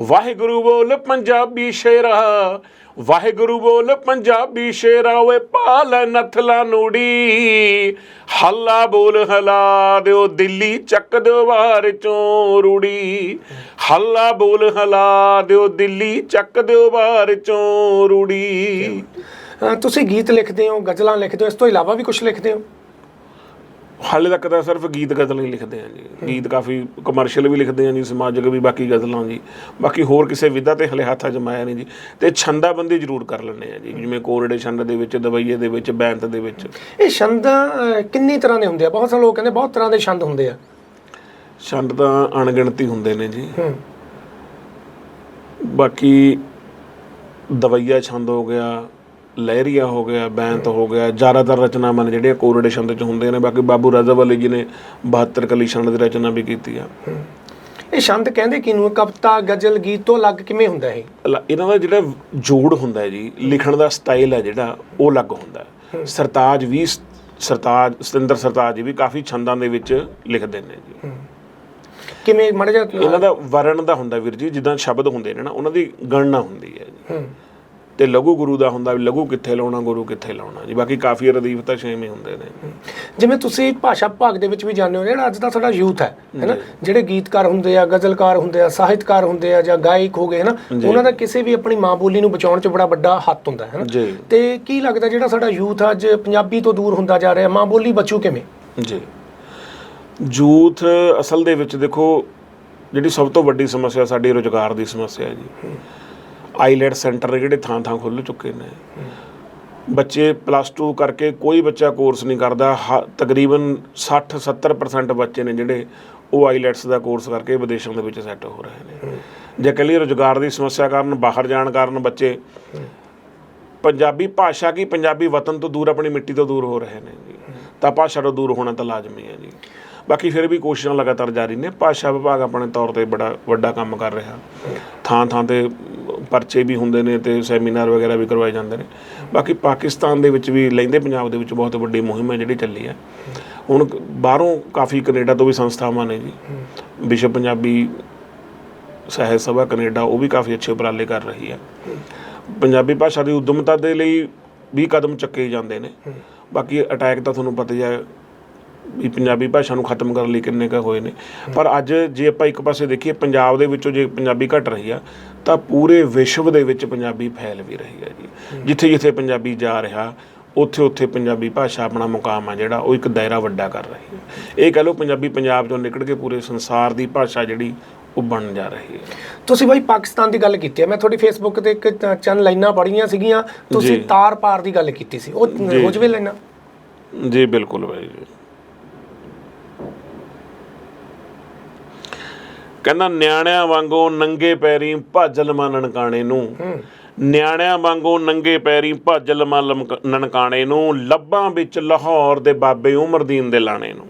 ਵਾਹਿਗੁਰੂ ਬੋਲ ਪੰਜਾਬੀ ਸ਼ੇਰਾ ਵਾਹਿਗੁਰੂ ਬੋਲ ਪੰਜਾਬੀ ਸ਼ੇਰਾ ਓਏ ਪਾ ਨਥਲਾ ਨੂੜੀ। ਹੱਲਾ ਬੋਲ ਹਲਾ ਦਿਓ, ਦਿੱਲੀ ਚੱਕ ਦਿਓ ਬਾਹਰ ਚੋਂ ਰੂੜੀ। ਹੱਲਾ ਬੋਲ ਹਲਾ ਦਿਓ, ਦਿੱਲੀ ਚੱਕ ਦਿਓ ਬਾਹਰ ਚੋਂ ਰੂੜੀ। ਤੁਸੀਂ ਗੀਤ ਲਿਖਦੇ ਹੋ, ਗਜ਼ਲਾਂ ਲਿਖਦੇ ਹੋ, ਇਸ ਤੋਂ ਇਲਾਵਾ ਵੀ ਕੁਝ ਲਿਖਦੇ ਹੋ? ਹਾਲੇ ਤੱਕ ਤਾਂ ਸਿਰਫ ਗੀਤ ਗਜ਼ਲਾਂ ਹੀ ਲਿਖਦੇ ਆ ਜੀ। ਗੀਤ ਕਾਫੀ ਕਮਰਸ਼ੀਅਲ ਵੀ ਲਿਖਦੇ ਆ ਜੀ ਸਮਾਜਿਕ ਵੀ ਬਾਕੀ ਗਜ਼ਲਾਂ ਜੀ। ਬਾਕੀ ਹੋਰ ਕਿਸੇ ਵਿਧਾ ਤੇ ਹਲੇ ਹੱਥ ਅਜਮਾਇਆ ਨਹੀਂ ਜੀ। ਤੇ ਛੰਦਾਬੰਦੀ ਜ਼ਰੂਰ ਕਰ ਲੈਂਦੇ ਆ ਜੀ ਜਿਵੇਂ ਕੋਰੜੇ ਛੰਦ ਦੇ ਵਿੱਚ ਦਵਈਏ ਦੇ ਵਿੱਚ ਬੈਂਤ ਦੇ ਵਿੱਚ। ਇਹ ਛੰਦ ਕਿੰਨੀ ਤਰ੍ਹਾਂ ਦੇ ਹੁੰਦੇ ਆ? ਬਹੁਤ ਸਾਰੇ ਲੋਕ ਕਹਿੰਦੇ ਬਹੁਤ ਤਰ੍ਹਾਂ ਦੇ ਛੰਦ ਹੁੰਦੇ ਆ। ਛੰਦ ਤਾਂ ਅਣਗਿਣਤੀ ਹੁੰਦੇ ਨੇ ਜੀ। ਹੂੰ। ਬਾਕੀ ਦਵਈਆ ਛੰਦ ਹੋ ਗਿਆ ਲਹਿਰੀਆ ਹੋ ਗਿਆ ਬੈਂਤ ਹੋ ਗਿਆ ਜ਼ਿਆਦਾਤਰ ਰਚਨਾਵਾਂ ਨੇ ਜਿਹੜੀਆਂ ਕੋਰੜੇ ਛੰਦ ਚ ਹੁੰਦੇ ਨੇ ਬਾਕੀ ਬਾਬੂ ਰਜ਼ਬ ਅਲੀ ਜੀ ਨੇ 72 ਕਲੀ ਛੰਦ ਦੀ ਰਚਨਾ ਵੀ ਕੀਤੀ ਆ। ਇਹ ਛੰਦ ਕਹਿੰਦੇ ਕਿਨੂੰ ਕਵਿਤਾ ਗਜ਼ਲ ਗੀਤ ਤੋਂ ਅਲੱਗ ਕਿਵੇਂ ਹੁੰਦਾ ਇਹ? ਇਹਨਾਂ ਦਾ ਜਿਹੜਾ ਜੋੜ ਹੁੰਦਾ ਹੈ ਜੀ ਲਿਖਣ ਦਾ ਸਟਾਈਲ ਹੈ ਜਿਹੜਾ ਉਹ ਅਲੱਗ ਹੁੰਦਾ ਹੈ। ਸਰਤਾਜ ਵੀ ਸਰਤਾਜ ਸਤਿੰਦਰ ਸਰਤਾਜ ਜੀ ਵੀ ਕਾਫੀ ਛੰਦਾਂ ਦੇ ਵਿੱਚ ਲਿਖਦੇ ਨੇ ਜੀ। ਕਿਵੇਂ ਮੜ ਜਾ ਇਹਨਾਂ ਦਾ ਵਰਣ ਦਾ ਹੁੰਦਾ ਵੀਰ ਜੀ ਜਿੱਦਾਂ ਸ਼ਬਦ ਹੁੰਦੇ ਨੇ ਨਾ ਉਹਨਾਂ ਦੀ ਗਣਨਾ ਹੁੰਦੀ ਹੈ ਜੀ। ਹੂੰ। ਤੇ ਲਘੂ ਗੁਰੂ ਦਾ ਹੁੰਦਾ ਵੀ ਲਘੂ ਕਿੱਥੇ ਲਾਉਣਾ ਗੁਰੂ ਕਿੱਥੇ ਲਾਉਣਾ। ਜੀ ਬਾਕੀ ਕਾਫੀ ਰਦੀਫ ਤਾਂ ਛੇਵੇਂ ਹੁੰਦੇ ਨੇ। ਜਿਵੇਂ ਤੁਸੀਂ ਭਾਸ਼ਾ ਵਿਭਾਗ ਦੇ ਵਿੱਚ ਵੀ ਜਾਣਦੇ ਹੋ ਜਿਹੜਾ ਅੱਜ ਦਾ ਸਾਡਾ ਯੂਥ ਹੈ ਹੈਨਾ ਜਿਹੜੇ ਗੀਤਕਾਰ ਹੁੰਦੇ ਆ ਗਜ਼ਲਕਾਰ ਹੁੰਦੇ ਆ ਸਾਹਿਤਕਾਰ ਹੁੰਦੇ ਆ ਜਾਂ ਗਾਇਕ ਹੋ ਗਏ ਹੈਨਾ ਉਹਨਾਂ ਦਾ ਕਿਸੇ ਵੀ ਆਪਣੀ ਮਾਂ ਬੋਲੀ ਨੂੰ ਬਚਾਉਣ 'ਚ ਬੜਾ ਵੱਡਾ ਹੱਥ ਹੁੰਦਾ ਹੈ ਹੈਨਾ ਤੇ ਕੀ ਲੱਗਦਾ ਜਿਹੜਾ ਸਾਡਾ ਯੂਥ ਅੱਜ ਪੰਜਾਬੀ ਤੋਂ ਦੂਰ ਹੁੰਦਾ ਜਾ ਰਿਹਾ ਮਾਂ ਬੋਲੀ ਬਚੂ ਕਿਵੇਂ? ਜੀ। ਜੂਥ ਅਸਲ ਦੇ ਵਿੱਚ ਦੇਖੋ ਜਿਹੜੀ ਸਭ ਤੋਂ ਵੱਡੀ ਸਮੱਸਿਆ ਸਾਡੀ ਰੋਜ਼ਗਾਰ ਦੀ ਸਮੱਸਿਆ ਹੈ ਜੀ। ਆਈਲੈਟ ਸੈਂਟਰ ਨੇ ਜਿਹੜੇ ਥਾਂ ਥਾਂ ਖੁੱਲ ਚੁੱਕੇ ਨੇ। ਬੱਚੇ ਪਲੱਸ 2 ਕਰਕੇ ਕੋਈ ਬੱਚਾ ਕੋਰਸ ਨਹੀਂ ਕਰਦਾ। ਹ- ਤਕਰੀਬਨ 60 70% ਬੱਚੇ ਨੇ ਜਿਹੜੇ ਉਹ ਆਈਲੈਟਸ ਦਾ ਕੋਰਸ ਕਰਕੇ ਵਿਦੇਸ਼ਾਂ ਦੇ ਵਿੱਚ ਸੈੱਟ ਹੋ ਰਹੇ ਨੇ। ਜੇ ਕੱਲੀ ਰੋਜ਼ਗਾਰ ਦੀ ਸਮੱਸਿਆ ਕਾਰਨ, ਬਾਹਰ ਜਾਣ ਕਾਰਨ ਬੱਚੇ ਪੰਜਾਬੀ ਭਾਸ਼ਾ ਕੀ? ਪੰਜਾਬੀ ਵਤਨ ਤੋਂ ਦੂਰ, ਆਪਣੀ ਮਿੱਟੀ ਤੋਂ ਦੂਰ ਹੋ ਰਹੇ ਨੇ ਜੀ। ਤਾਂ ਭਾਸ਼ਾ ਤੋਂ ਦੂਰ ਹੋਣਾ ਤਾਂ ਲਾਜ਼ਮੀ ਹੈ ਜੀ। ਬਾਕੀ ਫਿਰ ਵੀ ਕੋਸ਼ਿਸ਼ਾਂ ਲਗਾਤਾਰ ਜਾਰੀ ਨੇ। ਭਾਸ਼ਾ ਵਿਭਾਗ ਆਪਣੇ ਤੌਰ ਤੇ ਬੜਾ ਵੱਡਾ ਕੰਮ ਕਰ ਰਿਹਾ। ਥਾਂ ਥਾਂ ਤੇ ਪਰਚੇ ਵੀ ਹੁੰਦੇ ਨੇ ਤੇ ਸੈਮੀਨਾਰ ਵਗੈਰਾ ਵੀ ਕਰਵਾਏ ਜਾਂਦੇ ਨੇ। ਬਾਕੀ ਪਾਕਿਸਤਾਨ ਦੇ ਵਿੱਚ ਵੀ ਲੈਂਦੇ, ਪੰਜਾਬ ਦੇ ਵਿੱਚ ਬਹੁਤ ਵੱਡੀ ਮੁਹਿੰਮ ਹੈ ਜਿਹੜੀ ਚੱਲੀ ਹੈ। ਹੁਣ ਬਾਹਰੋਂ ਕਾਫੀ ਕੈਨੇਡਾ ਤੋਂ ਵੀ ਸੰਸਥਾਵਾਂ ਨੇ ਜੀ। ਵਿਸ਼ਵ ਪੰਜਾਬੀ ਸਾਹਿਤ ਸਭਾ ਕੈਨੇਡਾ, ਉਹ ਵੀ ਕਾਫੀ ਅੱਛੇ ਉਪਰਾਲੇ ਕਰ ਰਹੀ ਹੈ। ਪੰਜਾਬੀ ਭਾਸ਼ਾ ਦੀ ਉਦਮਤਾ ਦੇ ਲਈ ਵੀ ਕਦਮ ਚੱਕੇ ਜਾਂਦੇ ਨੇ। ਬਾਕੀ ਅਟੈਕ ਤਾਂ ਤੁਹਾਨੂੰ ਪਤਾ ਹੀ ਹੈ ਵੀ ਪੰਜਾਬੀ ਭਾਸ਼ਾ ਨੂੰ ਖਤਮ ਕਰਨ ਲਈ ਕਿੰਨੇ ਕੁ ਹੋਏ ਨੇ। ਪਰ ਅੱਜ ਜੇ ਆਪਾਂ ਇੱਕ ਪਾਸੇ ਦੇਖੀਏ ਪੰਜਾਬ ਦੇ ਵਿੱਚੋਂ ਜੇ ਪੰਜਾਬੀ ਘਟ ਰਹੀ ਆ ਤਾਂ ਪੂਰੇ ਵਿਸ਼ਵ ਦੇ ਵਿੱਚ ਪੰਜਾਬੀ ਫੈਲ ਵੀ ਰਹੀ ਹੈ ਜੀ। ਜਿੱਥੇ ਜਿੱਥੇ ਪੰਜਾਬੀ ਜਾ ਰਿਹਾ ਉੱਥੇ ਉੱਥੇ ਪੰਜਾਬੀ ਭਾਸ਼ਾ ਆਪਣਾ ਮੁਕਾਮ ਆ ਜਿਹੜਾ ਉਹ ਇੱਕ ਦਾਇਰਾ ਵੱਡਾ ਕਰ ਰਹੀ ਹੈ ਇਹ ਕਹ ਲਓ ਪੰਜਾਬੀ ਪੰਜਾਬ ਚੋਂ ਨਿਕਲ ਕੇ ਪੂਰੇ ਸੰਸਾਰ ਦੀ ਭਾਸ਼ਾ ਜਿਹੜੀ ਉਹ ਬਣ ਜਾ ਰਹੀ ਹੈ ਤੁਸੀਂ ਬਾਈ ਪਾਕਿਸਤਾਨ ਦੀ ਗੱਲ ਕੀਤੀ ਹੈ ਮੈਂ ਤੁਹਾਡੀ ਫੇਸਬੁੱਕ ਤੇ ਇੱਕ ਚ- ਚੰਦ ਲਾਈਨਾਂ ਪੜੀਆਂ ਸੀਗੀਆਂ। ਤੁਸੀਂ। ਤਾਰ ਪਾਰ ਦੀ ਗੱਲ ਕੀਤੀ ਸੀ। ਉਹ। ਹੋ ਜਵੇ ਲਾਈਨਾਂ? ਜੀ ਬਿਲਕੁਲ ਬਾਈ ਜੀ। ਕਹਿੰਦਾ ਨਿਆਣਿਆਂ ਵਾਂਗੂ ਨੰਗੇ ਪੈਰੀਂ ਭੱਜ ਲਵਾਂ ਨਨਕਾਣੇ ਨੂੰ। ਨਿਆਣਿਆਂ ਵਾਂਗੂ ਨੰਗੇ ਪੈਰੀਂ ਭੱਜ ਲਮਕ- ਨਨਕਾਣੇ ਨੂੰ। ਲੱਭਾਂ ਵਿੱਚ ਲਾਹੌਰ ਦੇ ਬਾਬੇ ਉਮਰਦੀਨ ਦੇ ਲਾਣੇ ਨੂੰ।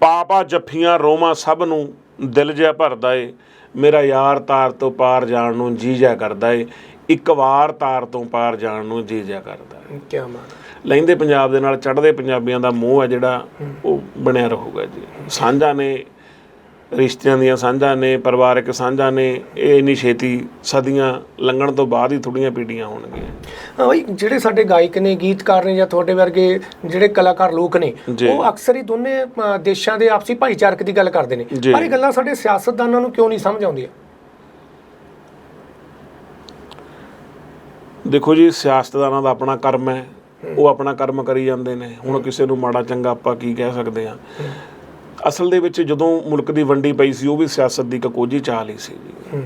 ਪਾਪਾ ਜੱਫੀਆਂ ਰੋਵਾਂ ਸਭ ਨੂੰ। ਦਿਲ ਜਿਹਾ ਭਰਦਾ ਏ। ਮੇਰਾ ਯਾਰ ਤਾਰ ਤੋਂ ਪਾਰ ਜਾਣ ਨੂੰ ਜੀ ਜਾ ਕਰਦਾ ਏ। ਇੱਕ ਵਾਰ ਤਾਰ ਤੋਂ ਪਾਰ ਜਾਣ ਨੂੰ ਜੀ ਜਾ ਕਰਦਾ ਏ। ਕੀ ਬਾਤ ਲਹਿੰਦੇ ਪੰਜਾਬ ਦੇ ਨਾਲ ਚੜ੍ਹਦੇ ਪੰਜਾਬੀਆਂ ਦਾ ਮੋਹ ਹੈ ਜਿਹੜਾ ਉਹ ਬਣਿਆ ਰਹੂਗਾ ਜੀ। ਸਾਂਝਾਂ ਨੇ ਰਿਸ਼ਤਿਆਂ ਦੀਆਂ ਸਾਂਝਾਂ ਨੇ ਪਰਿਵਾਰਕ ਸਾਂਝਾਂ ਨੇ ਇਹ ਇੰਨੀ ਛੇਤੀ ਸਦੀਆਂ ਲੰਘਣ ਤੋਂ ਬਾਅਦ ਹੀ ਥੋੜੀਆਂ ਪੀੜੀਆਂ ਹੋਣਗੀਆਂ। ਹਾਂ ਬਈ ਜਿਹੜੇ ਸਾਡੇ ਗਾਇਕ ਨੇ ਗੀਤਕਾਰ ਨੇ ਜਾਂ ਤੁਹਾਡੇ ਵਰਗੇ ਜਿਹੜੇ ਕਲਾਕਾਰ ਲੋਕ ਨੇ। ਉਹ ਅਕਸਰ ਹੀ ਦੋਨੇ ਦੇਸ਼ਾਂ ਦੇ ਆਪਸੀ ਭਾਈਚਾਰਕ ਦੀ ਗੱਲ ਕਰਦੇ ਨੇ। ਪਰ ਇਹ ਗੱਲਾਂ ਸਾਡੇ ਸਿਆਸਤਦਾਨਾਂ ਨੂੰ ਕਿਉਂ ਨਹੀਂ ਸਮਝ ਆਉਂਦੀਆਂ? ਦੇਖੋ ਜੀ ਸਿਆਸਤਦਾਨਾਂ ਦਾ ਆਪਣਾ ਕਰਮ ਹੈ ਉਹ ਆਪਣਾ ਕਰਮ ਕਰੀ ਜਾਂਦੇ ਨੇ। ਹੁਣ ਕਿਸੇ ਨੂੰ ਮਾੜਾ ਚੰਗਾ ਆਪਾਂ ਕੀ ਕਹਿ ਸਕਦੇ ਹਾਂ। ਅਸਲ ਦੇ ਵਿੱਚ ਜਦੋਂ ਮੁਲਕ ਦੀ ਵੰਡੀ ਪਈ ਸੀ ਉਹ ਵੀ ਸਿਆਸਤ ਦੀ ਕਕੋਜੀ ਚਾਲ ਹੀ ਸੀ ਜੀ।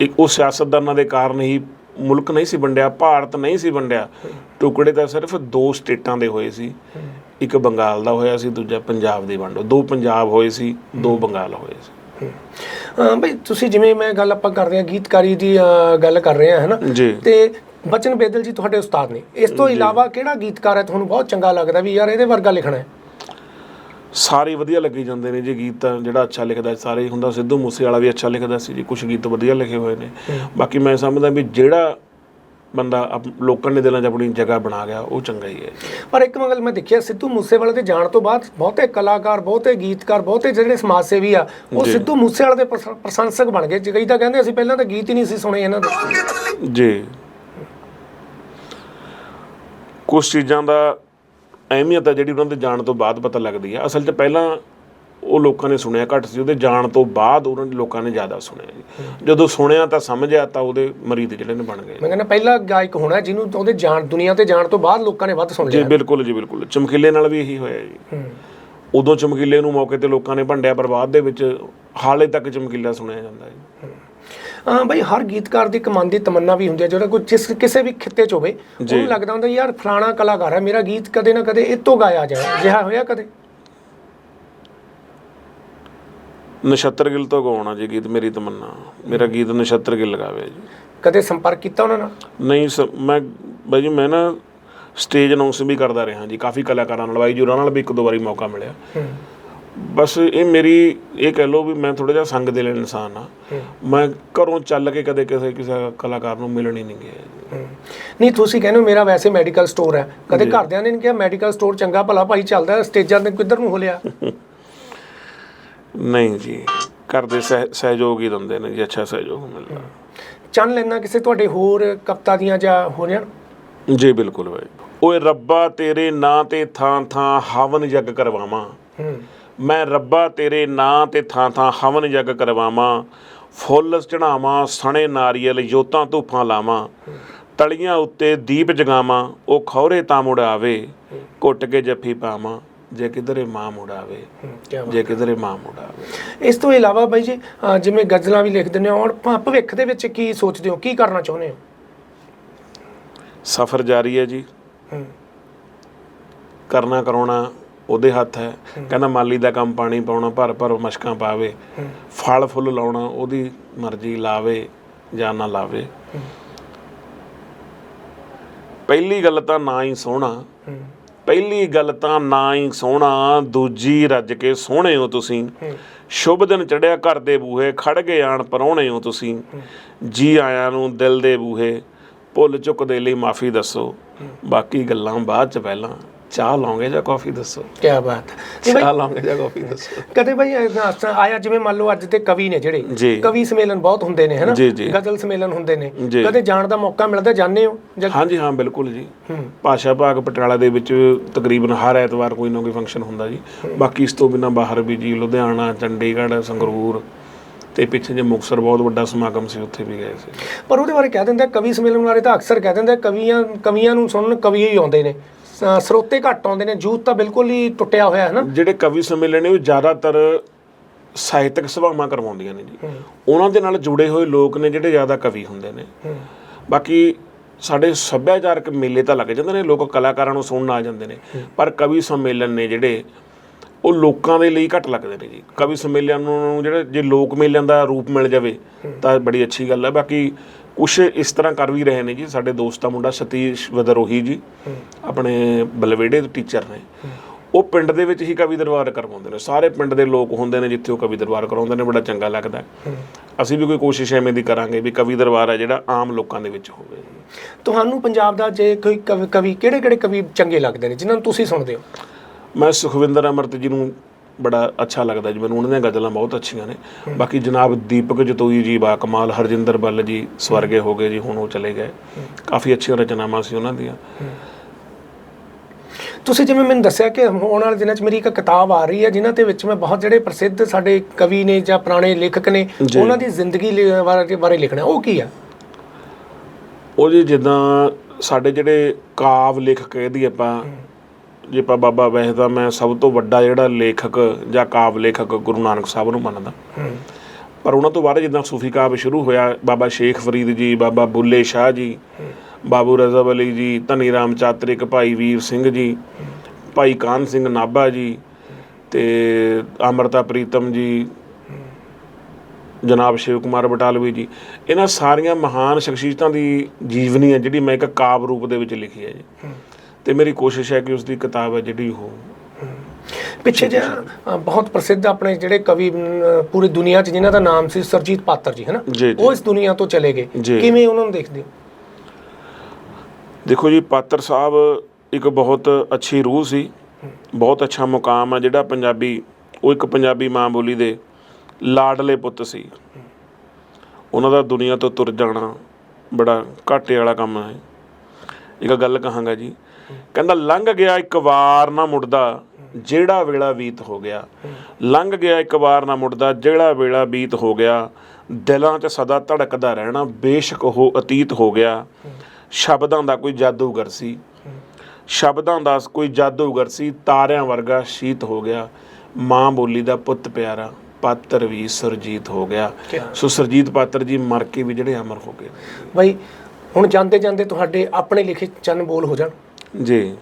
ਇੱਕ ਉਹ ਸਿਆਸਤਦਾਨਾਂ ਦੇ ਕਾਰਨ ਹੀ ਮੁਲਕ ਨਹੀਂ ਸੀ ਵੰਡਿਆ ਭਾਰਤ ਨਹੀਂ ਸੀ ਵੰਡਿਆ। ਟੁਕੜੇ ਤਾਂ ਸਿਰਫ ਦੋ ਸਟੇਟਾਂ ਦੇ ਹੋਏ ਸੀ। ਇੱਕ ਬੰਗਾਲ ਦਾ ਹੋਇਆ ਸੀ ਦੂਜਾ ਪੰਜਾਬ ਦੀ ਵੰਡ। ਦੋ ਪੰਜਾਬ ਹੋਏ ਸੀ ਦੋ ਬੰਗਾਲ ਹੋਏ ਸੀ। ਹਾਂ। ਬਈ ਤੁਸੀਂ ਜਿਵੇਂ ਮੈਂ ਗੱਲ ਆਪਾਂ ਕਰਦੇ ਹਾਂ ਗੀਤਕਾਰੀ ਦੀ ਗੱਲ ਕਰ ਰਹੇ ਹਾਂ ਹੈ ਨਾ ਜੀ। ਤੇ ਬਚਨ ਬੇਦਲ ਜੀ ਤੁਹਾਡੇ ਉਸਤਾਦ ਨੇ। ਇਸ ਤੋਂ ਇਲਾਵਾ ਕਿਹੜਾ ਗੀਤਕਾਰ ਹੈ? ਤੁਹਾਨੂੰ ਬਹੁਤ ਚੰਗਾ ਲੱਗਦਾ ਵੀ ਯਾਰ ਇਹਦੇ ਵਰਗਾ ਲਿਖਣਾ ਹੈ। ਸਾਰੇ ਵਧੀਆ ਲੱਗੀ ਜਾਂਦੇ ਨੇ ਜੀ ਗੀਤ ਤਾਂ ਜਿਹੜਾ ਅੱਛਾ ਲਿਖਦਾ ਸਾਰੇ ਹੁੰਦਾ ਸਿੱਧੂ ਮੂਸੇ ਵਾਲਾ ਵੀ ਅੱਛਾ ਲਿਖਦਾ ਸੀ ਜੀ ਕੁਝ ਗੀਤ ਵਧੀਆ ਲਿਖੇ ਹੋਏ ਨੇ। ਬਾਕੀ ਮੈਂ ਸਮਝਦਾ ਵੀ ਜਿਹੜਾ ਬੰਦਾ ਲੋਕਾਂ ਦੇ ਦਿਲਾਂ 'ਚ ਆਪਣੀ ਜਗ੍ਹਾ ਬਣਾ ਗਿਆ ਉਹ ਚੰਗਾ ਹੀ ਹੈ। ਪਰ ਇੱਕ ਗੱਲ ਮੈਂ ਦੇਖਿਆ ਸਿੱਧੂ ਮੂਸੇਵਾਲੇ ਦੇ ਜਾਣ ਤੋਂ ਬਾਅਦ ਬਹੁਤੇ ਕਲਾਕਾਰ ਬਹੁਤੇ ਗੀਤਕਾਰ ਬਹੁਤੇ ਜਿਹੜੇ ਸਮਾਜ ਸੇਵੀ ਆ ਉਹ। ਸਿੱਧੂ ਮੂਸੇਵਾਲੇ ਦੇ ਪ੍ਰਸ- ਪ੍ਰਸ਼ੰਸਕ ਬਣ ਗਏ। ਕਈ ਤਾਂ ਕਹਿੰਦੇ ਅਸੀਂ ਪਹਿਲਾਂ ਤਾਂ ਗੀਤ ਹੀ ਨਹੀਂ ਸੀ ਸੁਣੇ ਇਹਨਾਂ ਦੇ। ਜੀ। ਕੁਝ ਚੀਜ਼ਾਂ ਦਾ ਅਹਿਮੀਅਤ ਹੈ ਜਿਹੜੀ ਉਹਨਾਂ ਦੇ ਜਾਣ ਤੋਂ ਬਾਅਦ ਪਤਾ ਲੱਗਦੀ ਹੈ। ਅਸਲ 'ਚ ਪਹਿਲਾਂ ਉਹ ਲੋਕਾਂ ਨੇ ਸੁਣਿਆ ਘੱਟ ਸੀ ਉਹਦੇ ਜਾਣ ਤੋਂ ਬਾਅਦ ਉਹਨਾਂ ਨੇ ਲੋਕਾਂ ਨੇ ਜ਼ਿਆਦਾ ਸੁਣਿਆ ਜੀ। ਜਦੋਂ ਸੁਣਿਆ ਤਾਂ ਸਮਝਿਆ ਤਾਂ ਉਹਦੇ ਮਰੀਦ ਜਿਹੜੇ ਨੇ ਬਣ ਗਏ। ਮੈਂ ਕਹਿੰਦਾ ਪਹਿਲਾ ਗਾਇਕ ਹੋਣਾ ਜਿਹਨੂੰ ਉਹਦੇ ਜਾਣ ਦੁਨੀਆ ਤੇ ਜਾਣ ਤੋਂ ਬਾਅਦ ਲੋਕਾਂ ਨੇ ਵੱਧ ਸੁਣ ਜੀ ਲਿਆ ਬਿਲਕੁਲ ਜੀ ਬਿਲਕੁਲ। ਚਮਕੀਲੇ ਨਾਲ ਵੀ ਇਹੀ ਹੋਇਆ ਜੀ। ਉਦੋਂ ਚਮਕੀਲੇ ਨੂੰ ਮੌਕੇ ਤੇ ਲੋਕਾਂ ਨੇ ਭੰਡਿਆ ਪਰ ਬਾਅਦ ਦੇ ਵਿੱਚ ਹਾਲੇ ਤੱਕ ਚਮਕੀਲਾ ਸੁਣਿਆ ਜਾਂਦਾ ਜੀ। ਬਈ ਹਰ ਗੀਤਕਾਰ ਦੀ ਇੱਕ ਮਨ ਦੀ ਤਮੰਨਾ ਵੀ ਹੁੰਦੀ ਹੈ ਜਿਹੜਾ ਕੋਈ ਜਿਸ ਕਿਸੇ ਵੀ ਖਿੱਤੇ 'ਚ ਹੋਵੇ ਉਹਨੂੰ ਲੱਗਦਾ ਹੁੰਦਾ ਯਾਰ ਫਲਾਣਾ ਕਲਾਕਾਰ ਹੈ ਮੇਰਾ ਗੀਤ ਕਦੇ ਨਾ ਕਦੇ ਇਹ ਤੋਂ ਗਾਇਆ ਜਾਏ ਜਿਹਾ ਹੋਇਆ ਕਦੇ? ਨਛੱਤਰ ਗਿੱਲ ਤੋਂ ਗਾਉਣਾ ਜੀ ਗੀਤ ਮੇਰੀ ਤਮੰਨਾ। ਮੇਰਾ ਗੀਤ ਨਛੱਤਰ ਗਿੱਲ ਗਾਵੇ ਜੀ। ਕਦੇ ਸੰਪਰਕ ਕੀਤਾ ਉਹਨਾਂ ਨਾਲ? ਨਹੀਂ ਮੈਂ ਬਾਈ ਜੀ ਮੈਂ ਨਾ ਸਟੇਜ ਅਨਾਉਂਸ ਵੀ ਕਰਦਾ ਰਿਹਾ ਜੀ ਕਾਫੀ ਕਲਾਕਾਰਾਂ ਨਾਲ ਬਾਈ ਜੀ ਹੋਰਾਂ ਨਾਲ ਵੀ ਇੱਕ ਦੋ ਵਾਰੀ ਮੌਕਾ ਮਿਲਿਆ। ਬਸ ਇਹ ਮੇਰੀ ਇਹ ਕਹਿ ਲਓ ਵੀ ਮੈਂ ਥੋੜਾ ਜਿਹਾ ਸੰਗ ਦਿਲ ਇਨਸਾਨ ਆ ਮੈਂ ਘਰੋਂ ਚੱਲ ਕੇ ਕਦੇ ਕਿਸੇ ਕਿਸੇ ਕਲਾਕਾਰ ਨੂੰ ਮਿਲਣ ਹੀ ਨਹੀਂ ਗਿਆ। ਨਹੀਂ ਤੁਸੀਂ ਕਹਿੰਦੇ ਹੋ ਮੇਰਾ ਵੈਸੇ ਮੈਡੀਕਲ ਸਟੋਰ ਹੈ। ਕਦੇ ਘਰਦਿਆਂ ਨੇ ਨਹੀਂ ਕਿਹਾ ਮੈਡੀਕਲ ਸਟੋਰ ਚੰਗਾ ਭਲਾ ਭਾਈ ਚੱਲਦਾ ਸਟੇਜਾਂ ਤੇ ਕਿੱਧਰ ਨੂੰ ਹੋ ਲਿਆ ਨਹੀਂ ਜੀ ਦੇ ਸਹਿ- ਸਹਿਯੋਗ ਹੀ ਦਿੰਦੇ ਨੇ ਜੀ ਅੱਛਾ ਸਹਿਯੋਗ ਮਿਲਦਾ। ਚੰਨ ਲੈਣਾ ਕਿਸੇ ਤੁਹਾਡੇ ਹੋਰ ਕਵਿਤਾ ਦੀਆਂ ਜਾਂ ਹੋ ਜਾਣ ਜੀ ਬਿਲਕੁਲ ਬਾਈ। ਓਏ ਰੱਬਾ ਤੇਰੇ ਨਾਂ ਤੇ ਥਾਂ ਥਾਂ ਹਵਨ ਜਗ ਕਰਵਾਵਾਂ। ਹੂੰ। ਮੈਂ ਰੱਬਾ ਤੇਰੇ ਨਾਂ ਤੇ ਥਾਂ ਥਾਂ ਹਵਨ ਜਗ ਕਰਵਾਵਾਂ ਫੁੱਲ ਚੜਾਵਾਂ ਸਣੇ ਨਾਰੀਅਲ ਜੋਤਾਂ ਧੂਫਾਂ ਲਾਵਾਂ ਤਲੀਆਂ ਉੱਤੇ ਦੀਪ ਜਗਾਵਾਂ ਉਹ ਖੌਰੇ ਤਾਂ ਮੁੜਾਵੇ ਕੁੱਟ ਕੇ ਜੱਫੀ ਪਾਵਾਂ ਜੇ ਕਿਧਰੇ ਮਾਂ ਮੁੜਾਵੇ ਜੇ ਕਿਧਰੇ ਮਾਂ ਮੁੜਾਵੇ ਇਸ ਤੋਂ ਇਲਾਵਾ ਬਾਈ ਜੀ ਜਿਵੇਂ ਗਜ਼ਲਾਂ ਵੀ ਲਿਖ ਦਿੰਦੇ ਹੋ ਔਰ ਭਵਿੱਖ ਦੇ ਵਿੱਚ ਕੀ ਸੋਚਦੇ ਹੋ ਕੀ ਕਰਨਾ ਚਾਹੁੰਦੇ ਹੋ? ਸਫ਼ਰ ਜਾਰੀ ਹੈ ਜੀ। ਕਰਨਾ ਕਰਾਉਣਾ ਉਹਦੇ ਹੱਥ ਹੈ। ਕਹਿੰਦਾ ਮਾਲੀ ਦਾ ਕੰਮ ਪਾਣੀ ਪਾਉਣਾ, ਭਰ ਭਰ ਮਸ਼ਕਾਂ ਪਾਵੇ, ਫਲ ਫੁੱਲ ਲਾਉਣਾ, ਉਹਦੀ ਮਰਜ਼ੀ ਲਾਵੇ ਜਾਂ ਨਾ ਲਾਵੇ। ਪਹਿਲੀ ਗੱਲ ਤਾਂ ਨਾ ਹੀ ਸੋਹਣਾ। ਪਹਿਲੀ ਗੱਲ ਤਾਂ ਨਾ ਹੀ ਸੋਹਣਾ, ਦੂਜੀ ਰੱਜ ਕੇ ਸੋਹਣੇ ਹੋ ਤੁਸੀਂ। ਸ਼ੁਭ ਦਿਨ ਚੜਿਆ ਘਰ ਦੇ ਬੂਹੇ, ਖੜ ਗਏ ਆਣ ਪਰੋਣੇ ਹੋ ਤੁਸੀਂ। ਜੀ ਆਇਆਂ ਨੂੰ ਦਿਲ ਦੇ ਬੂਹੇ, ਭੁੱਲ ਚੁੱਕ ਦੇ ਲਈ ਮਾਫੀ ਦੱਸੋ। ਬਾਕੀ ਗੱਲਾਂ ਬਾਅਦ ਚ ਪਹਿਲਾਂ। ਚਾਹ ਲਾਉਂਗੇ ਜਾਂ ਕਾਫੀ ਦੱਸੋ? ਕੀ ਬਾਤ ਹੈ। ਚਾਹ ਲਾਉਂਗੇ ਜਾਂ ਕਾਫੀ ਦੱਸੋ? ਕਦੇ ਬਾਈ ਇਹ ਆਇਆ ਜਿਵੇਂ ਮੰਨ ਲਓ ਅੱਜ ਦੇ ਕਵੀ ਨੇ ਜਿਹੜੇ। ਕਵੀ ਸੰਮੇਲਨ ਬਹੁਤ ਹੁੰਦੇ ਨੇ ਹੈਨਾ। ਗਜ਼ਲ ਸੰਮੇਲਨ ਹੁੰਦੇ ਨੇ। ਕਦੇ ਜਾਣ ਦਾ ਮੌਕਾ ਮਿਲਦਾ ਜਾਂਦੇ ਹੋ? ਹਾਂਜੀ ਹਾਂ ਬਿਲਕੁਲ ਜੀ। ਭਾਸ਼ਾ ਭਾਗ ਪਟਿਆਲਾ ਦੇ ਵਿੱਚ ਤਕਰੀਬਨ ਹਰ ਐਤਵਾਰ ਕੋਈ ਨਾ ਕੋਈ ਫੰਕਸ਼ਨ ਹੁੰਦਾ ਜੀ। ਬਾਕੀ ਇਸ ਤੋਂ ਬਿਨਾਂ ਬਾਹਰ ਵੀ ਜੀ ਲੁਧਿਆਣਾ ਚੰਡੀਗੜ੍ਹ ਸੰਗਰੂਰ ਤੇ ਪਿੱਛੇ ਜੇ ਮੁਕਤਸਰ ਬਹੁਤ ਵੱਡਾ ਸਮਾਗਮ ਸੀ ਉੱਥੇ ਵੀ ਗਏ ਸੀ। ਪਰ ਉਹਦੇ ਬਾਰੇ ਕਹਿ ਦਿੰਦੇ ਕਵੀ ਸੰਮੇਲਨ ਬਾਰੇ ਤਾਂ ਅਕਸਰ ਕਹਿ ਦਿੰਦੇ ਕਵੀਆਂ ਕਵੀਆਂ ਨੂੰ ਸੁਣਨ ਕਵੀ ਹੀ ਆਉਂਦੇ ਨੇ। ਸ- ਸਰੋਤੇ ਘੱਟ ਆਉਂਦੇ ਨੇ ਜੂਤ ਤਾਂ ਬਿਲਕੁਲ ਹੀ ਟੁੱਟਿਆ ਹੋਇਆ ਹੈ ਨਾ। ਜਿਹੜੇ ਕਵੀ ਸੰਮੇਲਨ ਨੇ ਉਹ ਜ਼ਿਆਦਾਤਰ ਸਾਹਿਤਕ ਸਭਾਵਾਂ ਕਰਵਾਉਂਦੀਆਂ ਨੇ ਜੀ। ਉਹਨਾਂ ਦੇ ਨਾਲ ਜੁੜੇ ਹੋਏ ਲੋਕ ਨੇ ਜਿਹੜੇ ਜ਼ਿਆਦਾ ਕਵੀ ਹੁੰਦੇ ਨੇ। ਬਾਕੀ ਸਾਡੇ ਸੱਭਿਆਚਾਰਕ ਮੇਲੇ ਤਾਂ ਲੱਗ ਜਾਂਦੇ ਨੇ ਲੋਕ ਕਲਾਕਾਰਾਂ ਨੂੰ ਸੁਣਨ ਆ ਜਾਂਦੇ ਨੇ। ਪਰ ਕਵੀ ਸੰਮੇਲਨ ਨੇ ਜਿਹੜੇ ਉਹ ਲੋਕਾਂ ਦੇ ਲਈ ਘੱਟ ਲੱਗਦੇ ਨੇ ਜੀ। ਕਵੀ ਸੰਮੇਲਨ ਨੂੰ ਜਿਹੜੇ ਜੇ ਲੋਕ ਮੇਲਿਆਂ ਦਾ ਰੂਪ ਮਿਲ ਜਾਵੇ ਤਾਂ ਬੜੀ ਅੱਛੀ ਗੱਲ ਹੈ। ਬਾਕੀ ਕੁਛ ਇਸ ਤਰ੍ਹਾਂ ਕਰ ਵੀ ਰਹੇ ਨੇ ਜੀ। ਸਾਡੇ ਦੋਸਤ ਦਾ ਮੁੰਡਾ ਸਤੀਸ਼ ਵਦਰੋਹੀ ਜੀ ਆਪਣੇ ਬਲਵੇੜੇ ਦੇ ਟੀਚਰ ਨੇ। ਉਹ ਪਿੰਡ ਦੇ ਵਿੱਚ ਹੀ ਕਵੀ ਦਰਬਾਰ ਕਰਵਾਉਂਦੇ ਨੇ। ਸਾਰੇ ਪਿੰਡ ਦੇ ਲੋਕ ਹੁੰਦੇ ਨੇ ਜਿੱਥੇ ਉਹ ਕਵੀ ਦਰਬਾਰ ਕਰਾਉਂਦੇ ਨੇ ਬੜਾ ਚੰਗਾ ਲੱਗਦਾ। ਅਸੀਂ ਵੀ ਕੋਈ ਕੋਸ਼ਿਸ਼ ਐਵੇਂ ਦੀ ਕਰਾਂਗੇ ਵੀ ਕਵੀ ਦਰਬਾਰ ਹੈ ਜਿਹੜਾ ਆਮ ਲੋਕਾਂ ਦੇ ਵਿੱਚ ਹੋਵੇ। ਤੁਹਾਨੂੰ ਪੰਜਾਬ ਦਾ ਜੇ ਕੋਈ ਕਵੀ- ਕਵੀ ਕਿਹੜੇ ਕਿਹੜੇ ਕਵੀ ਚੰਗੇ ਲੱਗਦੇ ਨੇ ਜਿਨ੍ਹਾਂ ਨੂੰ ਤੁਸੀਂ ਸੁਣਦੇ ਹੋ? ਮੈਂ ਸੁਖਵਿੰਦਰ ਅਮਰਤ ਜੀ ਨੂੰ ਬੜਾ ਅੱਛਾ ਲੱਗਦਾ ਜੀ ਮੈਨੂੰ ਉਹਨਾਂ ਦੀਆਂ ਗਜ਼ਲਾਂ ਬਹੁਤ ਅੱਛੀਆਂ ਨੇ। ਬਾਕੀ ਜਨਾਬ ਦੀਪਕ ਜਤੋਈ ਜੀ ਬਾ ਕਮਾਲ ਹਰਜਿੰਦਰ ਬੱਲ ਜੀ ਸਵਰਗੇ ਹੋ ਗਏ ਜੀ ਹੁਣ ਉਹ ਚਲੇ ਗਏ। ਕਾਫੀ ਅੱਛੀਆਂ ਰਚਨਾਵਾਂ ਸੀ ਉਹਨਾਂ ਦੀਆਂ। ਤੁਸੀਂ ਜਿਵੇਂ ਮੈਨੂੰ ਦੱਸਿਆ ਕਿ ਆਉਣ ਵਾਲੇ ਦਿਨਾਂ 'ਚ ਮੇਰੀ ਇੱਕ ਕਿਤਾਬ ਆ ਰਹੀ ਹੈ ਜਿਨ੍ਹਾਂ ਦੇ ਵਿੱਚ ਮੈਂ ਬਹੁਤ ਜਿਹੜੇ ਪ੍ਰਸਿੱਧ ਸਾਡੇ ਕਵੀ ਨੇ ਜਾਂ ਪੁਰਾਣੇ ਲੇਖਕ ਨੇ। ਉਹਨਾਂ ਦੀ ਜ਼ਿੰਦਗੀ ਬਾਰੇ ਲਿਖਣਾ ਉਹ ਕੀ ਆ? ਉਹ ਜੀ ਜਿੱਦਾਂ ਸਾਡੇ ਜਿਹੜੇ ਕਾਵ ਲਿਖ ਕਹਿ ਦੀ ਆਪਾਂ ਜੇ ਆਪਾਂ ਬਾਬਾ ਵੈਸੇ ਤਾਂ ਮੈਂ ਸਭ ਤੋਂ ਵੱਡਾ ਜਿਹੜਾ ਲੇਖਕ ਜਾਂ ਕਾਵ ਲੇਖਕ ਗੁਰੂ ਨਾਨਕ ਸਾਹਿਬ ਨੂੰ ਮੰਨਦਾ। ਪਰ ਉਹਨਾਂ ਤੋਂ ਬਾਅਦ ਜਿੱਦਾਂ ਸੂਫੀ ਕਾਵ ਸ਼ੁਰੂ ਹੋਇਆ ਬਾਬਾ ਸ਼ੇਖ ਫਰੀਦ ਜੀ ਬਾਬਾ ਬੁੱਲੇ ਸ਼ਾਹ ਜੀ ਬਾਬੂ ਰਜ਼ਬ ਅਲੀ ਜੀ ਧਨੀ ਰਾਮ ਚਾਤਰਿਕ ਭਾਈ ਵੀਰ ਸਿੰਘ ਜੀ ਭਾਈ ਕਾਨ ਸਿੰਘ ਨਾਭਾ ਜੀ ਤੇ ਅਮਰਤਾ ਪ੍ਰੀਤਮ ਜੀ ਜਨਾਬ ਸ਼ਿਵ ਕੁਮਾਰ ਬਟਾਲਵੀ ਜੀ। ਇਹਨਾਂ ਸਾਰੀਆਂ ਮਹਾਨ ਸ਼ਖਸੀਅਤਾਂ ਦੀ ਜੀਵਨੀ ਹੈ ਜਿਹੜੀ ਮੈਂ ਇੱਕ ਕਾਵ ਰੂਪ ਦੇ ਵਿੱਚ ਲਿਖੀ ਹੈ ਜੀ। ਤੇ ਮੇਰੀ ਕੋਸ਼ਿਸ਼ ਹੈ ਕਿ ਉਸ ਦੀ ਕਿਤਾਬ ਹੈ ਜਿਹੜੀ ਉਹ ਪਿੱਛੇ ਜਿਹਾ ਅ, ਬਹੁਤ ਪ੍ਰਸਿੱਧ ਆਪਣੇ ਜਿਹੜੇ ਕਵੀ ਪੂਰੀ ਦੁਨੀਆ 'ਚ ਜਿਨ੍ਹਾਂ ਦਾ ਨਾਮ ਸੀ ਸਰਜੀਤ ਪਾਤਰ ਜੀ ਹੈਨਾ? ਜੀ, ਜੀ। ਉਹ ਇਸ ਦੁਨੀਆ ਤੋਂ ਚਲੇ ਗਏ। ਜੀ। ਕਿਵੇਂ ਉਹਨਾਂ ਨੂੰ ਦੇਖਦੇ ਹੋ? ਦੇਖੋ ਜੀ ਪਾਤਰ ਸਾਹਿਬ ਇੱਕ ਬਹੁਤ ਅੱਛੀ ਰੂਹ ਸੀ ਬਹੁਤ ਅੱਛਾ ਮੁਕਾਮ ਹੈ ਜਿਹੜਾ ਪੰਜਾਬੀ ਉਹ ਇੱਕ ਪੰਜਾਬੀ ਮਾਂ ਬੋਲੀ ਦੇ ਲਾਡਲੇ ਪੁੱਤ ਸੀ। ਉਹਨਾਂ ਦਾ ਦੁਨੀਆ ਤੋਂ ਤੁਰ ਜਾਣਾ ਬੜਾ ਘਾਟੇ ਵਾਲਾ ਕੰਮ ਹੈ। ਇੱਕ ਗੱਲ ਕਹਾਂਗਾ ਜੀ ਕਹਿੰਦਾ ਲੰਘ ਗਿਆ ਇੱਕ ਵਾਰ ਨਾ ਮੁੜਦਾ ਜਿਹੜਾ ਵੇਲਾ ਬੀਤ ਹੋ ਗਿਆ। ਲੰਘ ਗਿਆ ਇੱਕ ਵਾਰ ਨਾ ਮੁੜਦਾ ਜਿਹੜਾ ਵੇਲਾ ਬੀਤ ਹੋ ਗਿਆ ਦਿਲਾਂ 'ਚ ਸਦਾ ਧੜਕਦਾ ਰਹਿਣਾ ਬੇਸ਼ੱਕ ਉਹ ਅਤੀਤ ਹੋ ਗਿਆ। ਸ਼ਬਦਾਂ ਦਾ ਕੋਈ ਜਾਦੂਗਰ ਸੀ। ਸ਼ਬਦਾਂ ਦਾ ਕੋਈ ਜਾਦੂਗਰ ਸੀ ਤਾਰਿਆਂ ਵਰਗਾ ਸ਼ੀਤ ਹੋ ਗਿਆ। ਮਾਂ ਬੋਲੀ ਦਾ ਪੁੱਤ ਪਿਆਰਾ ਪਾਤਰ ਵੀ ਸੁਰਜੀਤ ਹੋ ਗਿਆ? ਸੋ ਸੁਰਜੀਤ ਪਾਤਰ ਜੀ ਮਰ ਕੇ ਵੀ ਜਿਹੜੇ ਅਮਰ ਹੋ ਗਏ। ਬਈ ਹੁਣ ਜਾਂਦੇ ਜਾਂਦੇ ਤੁਹਾਡੇ ਆਪਣੇ ਲਿਖੇ ਚੰਨ ਬੋਲ ਹੋ ਜਾਣ। ਜੀ।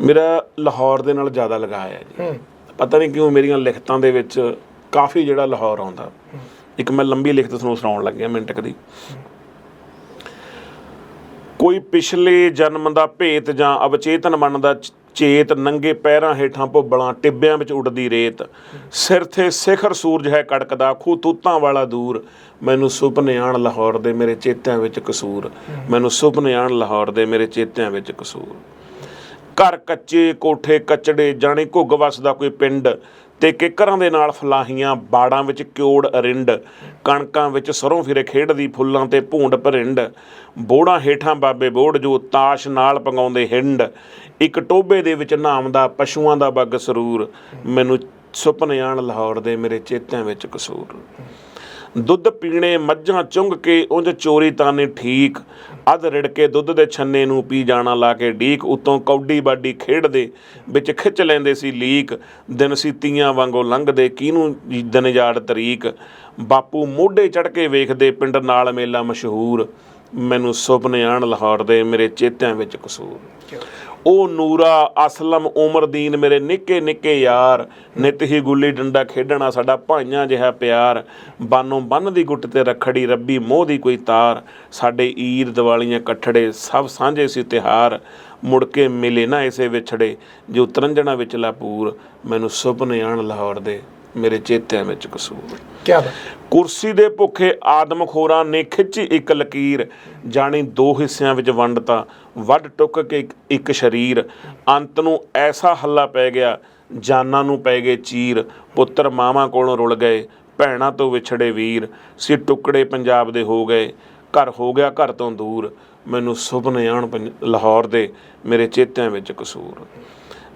ਮੇਰਾ ਲਾਹੌਰ ਦੇ ਨਾਲ ਜ਼ਿਆਦਾ ਲਗਾਇਆ ਹੈ ਜੀ। ਪਤਾ ਨਹੀਂ ਕਿਉਂ ਮੇਰੀਆਂ ਲਿਖਤਾਂ ਦੇ ਵਿੱਚ ਕਾਫੀ ਜਿਹੜਾ ਲਾਹੌਰ ਆਉਂਦਾ। ਇੱਕ ਮੈਂ ਲੰਬੀ ਲਿਖਤ ਤੁਹਾਨੂੰ ਸੁਣਾਉਣ ਲੱਗਿਆ ਮਿੰਟ ਕਦੀ ਕੋਈ ਪਿਛਲੇ ਜਨਮ ਦਾ ਭੇਤ ਜਾਂ ਅਵਚੇਤਨ ਮਨ ਦਾ ਚੇਤ ਨੰਗੇ ਪੈਰਾਂ ਹੇਠਾਂ ਭੁੱਬਲਾਂ, ਟਿੱਬਿਆਂ ਵਿੱਚ ਉੱਡਦੀ ਰੇਤ। ਸਿਰ ਤੇ ਸਿਖਰ ਸੂਰਜ ਹੈ ਕੜਕਦਾ ਖੂ ਤੂਤਾਂ ਵਾਲਾ ਦੂਰ। ਮੈਨੂੰ ਸੁਪਨੇ ਆਣ ਲਾਹੌਰ ਦੇ ਮੇਰੇ ਚੇਤਿਆਂ ਵਿੱਚ ਕਸੂਰ। ਮੈਨੂੰ ਸੁਪਨੇ ਆਣ ਲਾਹੌਰ ਦੇ ਮੇਰੇ ਚੇਤਿਆਂ ਵਿੱਚ ਕਸੂਰ। ਘਰ ਕੱਚੇ ਕੋਠੇ, ਕਚੜੇ, ਜਾਣੇ ਘੁੱਗ ਵਸਦਾ ਕੋਈ ਪਿੰਡ। ਤੇ ਕਿੱਕਰਾਂ ਦੇ ਨਾਲ ਫਲਾਹੀਆਂ, ਬਾੜਾਂ ਵਿੱਚ ਕਿਉੜ ਅਰਿੰਡ, ਕਣਕਾਂ ਵਿੱਚ ਸਰੋਂ ਫਿਰੇ ਖੇਡਦੀ ਫੁੱਲਾਂ ਤੇ ਭੂੰਡ ਭਰਿੰਡ। ਬੋੜਾਂ ਹੇਠਾਂ ਬਾਬੇ ਬੋੜ ਜੋ ਤਾਸ਼ ਨਾਲ ਪੰਗਾਉਂਦੇ ਹਿੰਡ। ਇੱਕ ਟੋਬੇ ਦੇ ਵਿੱਚ ਨਾਮਦਾ, ਪਸ਼ੂਆਂ ਦਾ ਬੱਗ ਸਰੂਰ। ਮੈਨੂੰ ਸੁਪਨੇ ਆਣ ਲਾਹੌਰ ਦੇ ਮੇਰੇ ਚੇਤਿਆਂ ਵਿੱਚ ਕਸੂਰ। ਦੁੱਧ ਪੀਣੇ ਮੱਝਾਂ ਚੁੰਗ ਕੇ ਉਂਝ ਚੋਰੀ ਤਾਨੇ ਠੀਕ। ਅੱਧ ਰਿੜ ਕੇ ਦੁੱਧ ਦੇ ਛੰਨੇ ਨੂੰ ਪੀ ਜਾਣਾ ਲਾ ਕੇ ਢੀਕ। ਉਤੋਂ ਕੌਡੀ ਬਾਡੀ ਖੇਡਦੇ, ਵਿੱਚ ਖਿੱਚ ਲੈਂਦੇ ਸੀ ਲੀਕ। ਦਿਨ ਸੀ ਤੀਆਂ ਵਾਂਗੋ ਲੰਘਦੇ, ਕਿਹਨੂੰ ਦਿਨ ਯਾਦ ਤਰੀਕ। ਬਾਪੂ ਮੋਢੇ ਚੜ ਕੇ ਵੇਖਦੇ, ਪਿੰਡ ਨਾਲ ਮੇਲਾ ਮਸ਼ਹੂਰ। ਮੈਨੂੰ ਸੁਪਨੇ ਆਣ ਲਾਹੌਰ ਦੇ, ਮੇਰੇ ਚੇਤਿਆਂ ਵਿੱਚ ਕਸੂਰ। ਉਹ ਨੂਰਾ ਅਸਲਮ ਉਮਰਦੀਨ ਮੇਰੇ ਨਿੱਕੇ ਨਿੱਕੇ ਯਾਰ, ਨਿਤ ਹੀ ਗੁੱਲੀ ਡੰਡਾ ਖੇਡਣਾ ਸਾਡਾ ਭਾਈਆਂ ਜਿਹਾ ਪਿਆਰ। ਬਾਨੋਂ ਬੰਨ ਦੀ ਗੁੱਟ ਤੇ ਰਖੜੀ, ਰੱਬੀ ਮੋਹ ਦੀ ਕੋਈ ਤਾਰ। ਸਾਡੇ ਈਰ ਦਿਵਾਲੀਆਂ ਕੱਠੜੇ, ਸਭ ਸਾਂਝੇ ਸੀ ਤਿਹਾਰ ਮੁੜ ਕੇ ਮਿਲੇ ਨਾ ਇਸੇ ਵਿਛੜੇ, ਜੋ ਤਰੰਜਣਾ ਵਿਚਲਾ ਪੂਰ ਮੈਨੂੰ ਸੁਪਨੇ ਆਣ ਲਾਹੌਰ ਦੇ। ਮੇਰੇ ਚੇਤਿਆਂ ਵਿੱਚ ਕਸੂਰ। ਕੀ ਬਾਤ। ਕੁਰਸੀ ਦੇ ਭੁੱਖੇ ਆਦਮਖੋਰਾਂ ਨੇ ਖਿੱਚੀ ਇੱਕ ਲਕੀਰ ਜਾਣੀ ਦੋ ਹਿੱਸਿਆਂ ਵਿੱਚ ਵੰਡਤਾ ਵੱਡ ਟੁੱਕ ਕੇ ਇੱਕ- ਸਰੀਰ। ਅੰਤ ਨੂੰ ਐਸਾ ਹੱਲਾ ਪੈ ਗਿਆ ਜਾਨਾਂ ਨੂੰ ਪੈ ਗਏ ਚੀਰ। ਪੁੱਤਰ ਮਾਵਾਂ ਕੋਲੋਂ ਰੁਲ ਗਏ ਭੈਣਾਂ ਤੋਂ ਵਿਛੜੇ ਵੀਰ। ਸੀ ਟੁਕੜੇ ਪੰਜਾਬ ਦੇ ਹੋ ਗਏ ਘਰ ਹੋ ਗਿਆ ਘਰ ਤੋਂ ਦੂਰ। ਮੈਨੂੰ ਸੁਪਨੇ ਆਣ ਲਾਹੌਰ ਦੇ ਮੇਰੇ ਚੇਤਿਆਂ ਵਿੱਚ ਕਸੂਰ।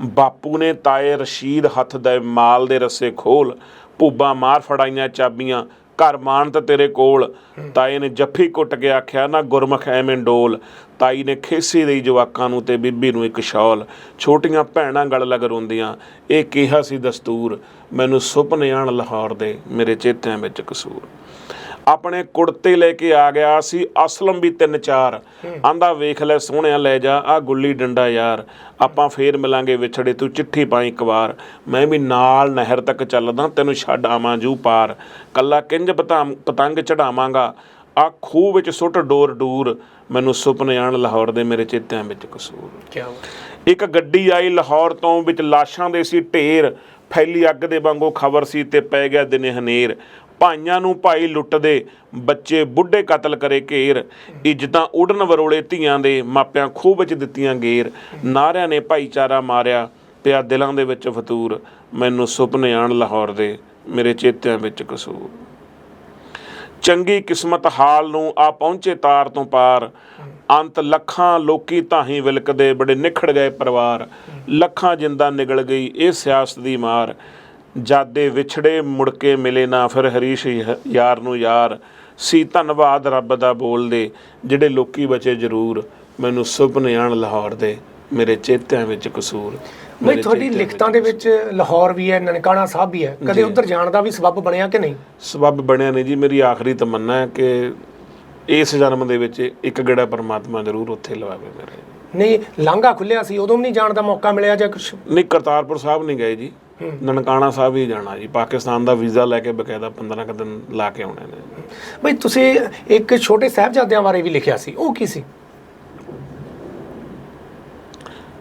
ਬਾਪੂ ਨੇ ਤਾਏ ਰਸ਼ੀਦ ਹੱਥ ਦੇ ਮਾਲ ਦੇ ਰੱਸੇ ਖੋਲ, ਭੂਬਾ ਮਾਰ ਫੜਾਈਆਂ ਚਾਬੀਆਂ, ਘਰ ਮਾਨਤ ਤੇਰੇ ਕੋਲ। ਤਾਏ ਨੇ ਜੱਫੀ ਕੁੱਟ ਕੇ ਆਖਿਆ, ਨਾ ਗੁਰਮੁਖ ਐਵੇਂ ਡੋਲ। ਤਾਈ ਨੇ ਖੇਸੀ ਦੇਈ ਜਵਾਕਾਂ ਨੂੰ ਤੇ ਬੀਬੀ ਨੂੰ ਇੱਕ ਸ਼ਾਲ। ਛੋਟੀਆਂ ਭੈਣਾਂ ਗਲ ਲਗ ਰੋਂਦੀਆਂ, ਇਹ ਕਿਹਾ ਸੀ ਦਸਤੂਰ? ਮੈਨੂੰ ਸੁਪਨੇ ਆਣ ਲਾਹੌਰ ਦੇ, ਮੇਰੇ ਚੇਤਿਆਂ ਵਿੱਚ ਕਸੂਰ। ਆਪਣੇ ਕੁੜਤੇ ਲੈ ਕੇ ਆ ਗਿਆ ਸੀ ਅਸਲਮ ਵੀ ਤਿੰਨ ਚਾਰ। ਆਂਦਾ ਵੇਖ ਲੈ ਸੋਹਣਿਆ ਲੈ ਜਾ ਆ ਗੁੱਲੀ ਡੰਡਾ ਯਾਰ। ਆਪਾਂ ਫੇਰ ਮਿਲਾਂਗੇ ਵਿਛੜੇ ਤੂੰ ਚਿੱਠੀ ਪਾਈ ਇੱਕ ਵਾਰ। ਮੈਂ ਵੀ ਨਾਲ ਨਹਿਰ ਤੱਕ ਚੱਲਦਾ ਤੈਨੂੰ ਛੱਡ ਆਵਾਂ ਜੂ ਪਾਰ। ਕੱਲਾ ਕਿੰਜ ਪਤਾਂ- ਪਤੰਗ ਚੜਾਵਾਂਗਾ? ਆ ਖੂਹ ਵਿੱਚ ਸੁੱਟ ਡੋਰ ਡੂਰ। ਮੈਨੂੰ ਸੁਪਨੇ ਆਣ ਲਾਹੌਰ ਦੇ ਮੇਰੇ ਚੇਤਿਆਂ ਵਿੱਚ ਕਸੂਰ। ਕੀ ਇੱਕ ਗੱਡੀ ਆਈ ਲਾਹੌਰ ਤੋਂ ਵਿੱਚ ਲਾਸ਼ਾਂ ਦੇ ਸੀ ਢੇਰ। ਫੈਲੀ ਅੱਗ ਦੇ ਵਾਂਗੂ ਖਬਰ ਸੀ ਤੇ ਪੈ ਗਿਆ ਦਿਨੇ ਹਨੇਰ। ਭਾਈਆਂ ਨੂੰ ਭਾਈ ਲੁੱਟਦੇ, ਬੱਚੇ ਬੁੱਢੇ ਕਤਲ ਕਰੇ ਘੇਰ। ਇੱਜ਼ਤਾਂ ਉਡਨ ਵਰੋਲੇ ਧੀਆਂ ਦੇ, ਮਾਪਿਆਂ ਖੂਹ ਵਿੱਚ ਦਿੱਤੀਆਂ ਗੇਰ। ਨਾਰਿਆਂ ਨੇ ਭਾਈਚਾਰਾ ਮਾਰਿਆ, ਪਿਆ ਦਿਲਾਂ ਦੇ ਵਿੱਚ ਫਤੂਰ। ਮੈਨੂੰ ਸੁਪਨੇ ਆਣ ਲਾਹੌਰ ਦੇ, ਮੇਰੇ ਚੇਤਿਆਂ ਵਿੱਚ ਕਸੂਰ। ਚੰਗੀ ਕਿਸਮਤ ਹਾਲ ਨੂੰ ਆ ਪਹੁੰਚੇ ਤਾਰ ਤੋਂ ਪਾਰ। ਅੰਤ ਲੱਖਾਂ ਲੋਕੀ ਤਾਹੀਂ ਵਿਲਕਦੇ, ਬੜੇ ਨਿਖੜ ਗਏ ਪਰਿਵਾਰ। ਲੱਖਾਂ ਜਿੰਦਾ ਨਿਗਲ ਗਈ, ਇਹ ਸਿਆਸਤ ਦੀ ਮਾਰ। ਜਾਦੇ ਵਿਛੜੇ ਮੁੜ ਕੇ ਮਿਲੇ ਨਾ ਫਿਰ ਹਰੀਸ਼ ਯਾਰ ਨੂੰ ਯਾਰ ਸੀ ਧੰਨਵਾਦ ਰੱਬ ਦਾ ਬੋਲਦੇ ਜਿਹੜੇ ਲੋਕੀ ਬਚੇ ਜ਼ਰੂਰ ਮੈਨੂੰ ਸੁਪਨੇ ਆਣ ਲਾਹੌਰ ਦੇ ਮੇਰੇ ਚੇਤਿਆਂ ਵਿੱਚ ਕਸੂਰ ਬਈ ਤੁਹਾਡੀ ਲਿਖਤਾਂ ਦੇ ਵਿੱਚ ਲਾਹੌਰ ਵੀ ਹੈ ਨਨਕਾਣਾ ਸਾਹਿਬ ਵੀ ਹੈ। ਕਦੇ ਉੱਧਰ ਜਾਣ ਦਾ ਵੀ ਸਬੱਬ ਬਣਿਆ ਕਿ ਨਹੀਂ? ਸਬੱਬ ਬਣਿਆ ਨਹੀਂ ਜੀ ਮੇਰੀ ਆਖਰੀ ਤਮੰਨਾ ਹੈ ਕਿ ਇਸ ਜਨਮ ਦੇ ਵਿੱਚ ਇੱਕ ਗੇੜਾ ਪਰਮਾਤਮਾ ਜ਼ਰੂਰ ਉੱਥੇ ਲਵਾਵੇ ਮੇਰੇ। ਨਹੀਂ ਲਾਂਘਾ ਖੁੱਲਿਆ ਸੀ ਉਦੋਂ ਵੀ ਨਹੀਂ ਜਾਣ ਦਾ ਮੌਕਾ ਮਿਲਿਆ ਜਾਂ ਕੁਝ ਨਹੀਂ ਕਰਤਾਰਪੁਰ ਸਾਹਿਬ ਨਹੀਂ ਗਏ ਜੀ। ਨਨਕਾਣਾ ਸਾਹਿਬ ਹੀ ਜਾਣਾ ਜੀ ਪਾਕਿਸਤਾਨ ਦਾ ਵੀਜ਼ਾ ਲੈ ਕੇ ਬਕਾਇਦਾ 15 ਕੁ ਦਿਨ ਲਾ ਕੇ ਆਉਣੇ ਨੇ। ਬਈ ਤੁਸੀਂ ਇੱਕ ਛੋਟੇ ਸਾਹਿਬਜ਼ਾਦਿਆਂ ਬਾਰੇ ਵੀ ਲਿਖਿਆ ਸੀ ਉਹ ਕੀ ਸੀ?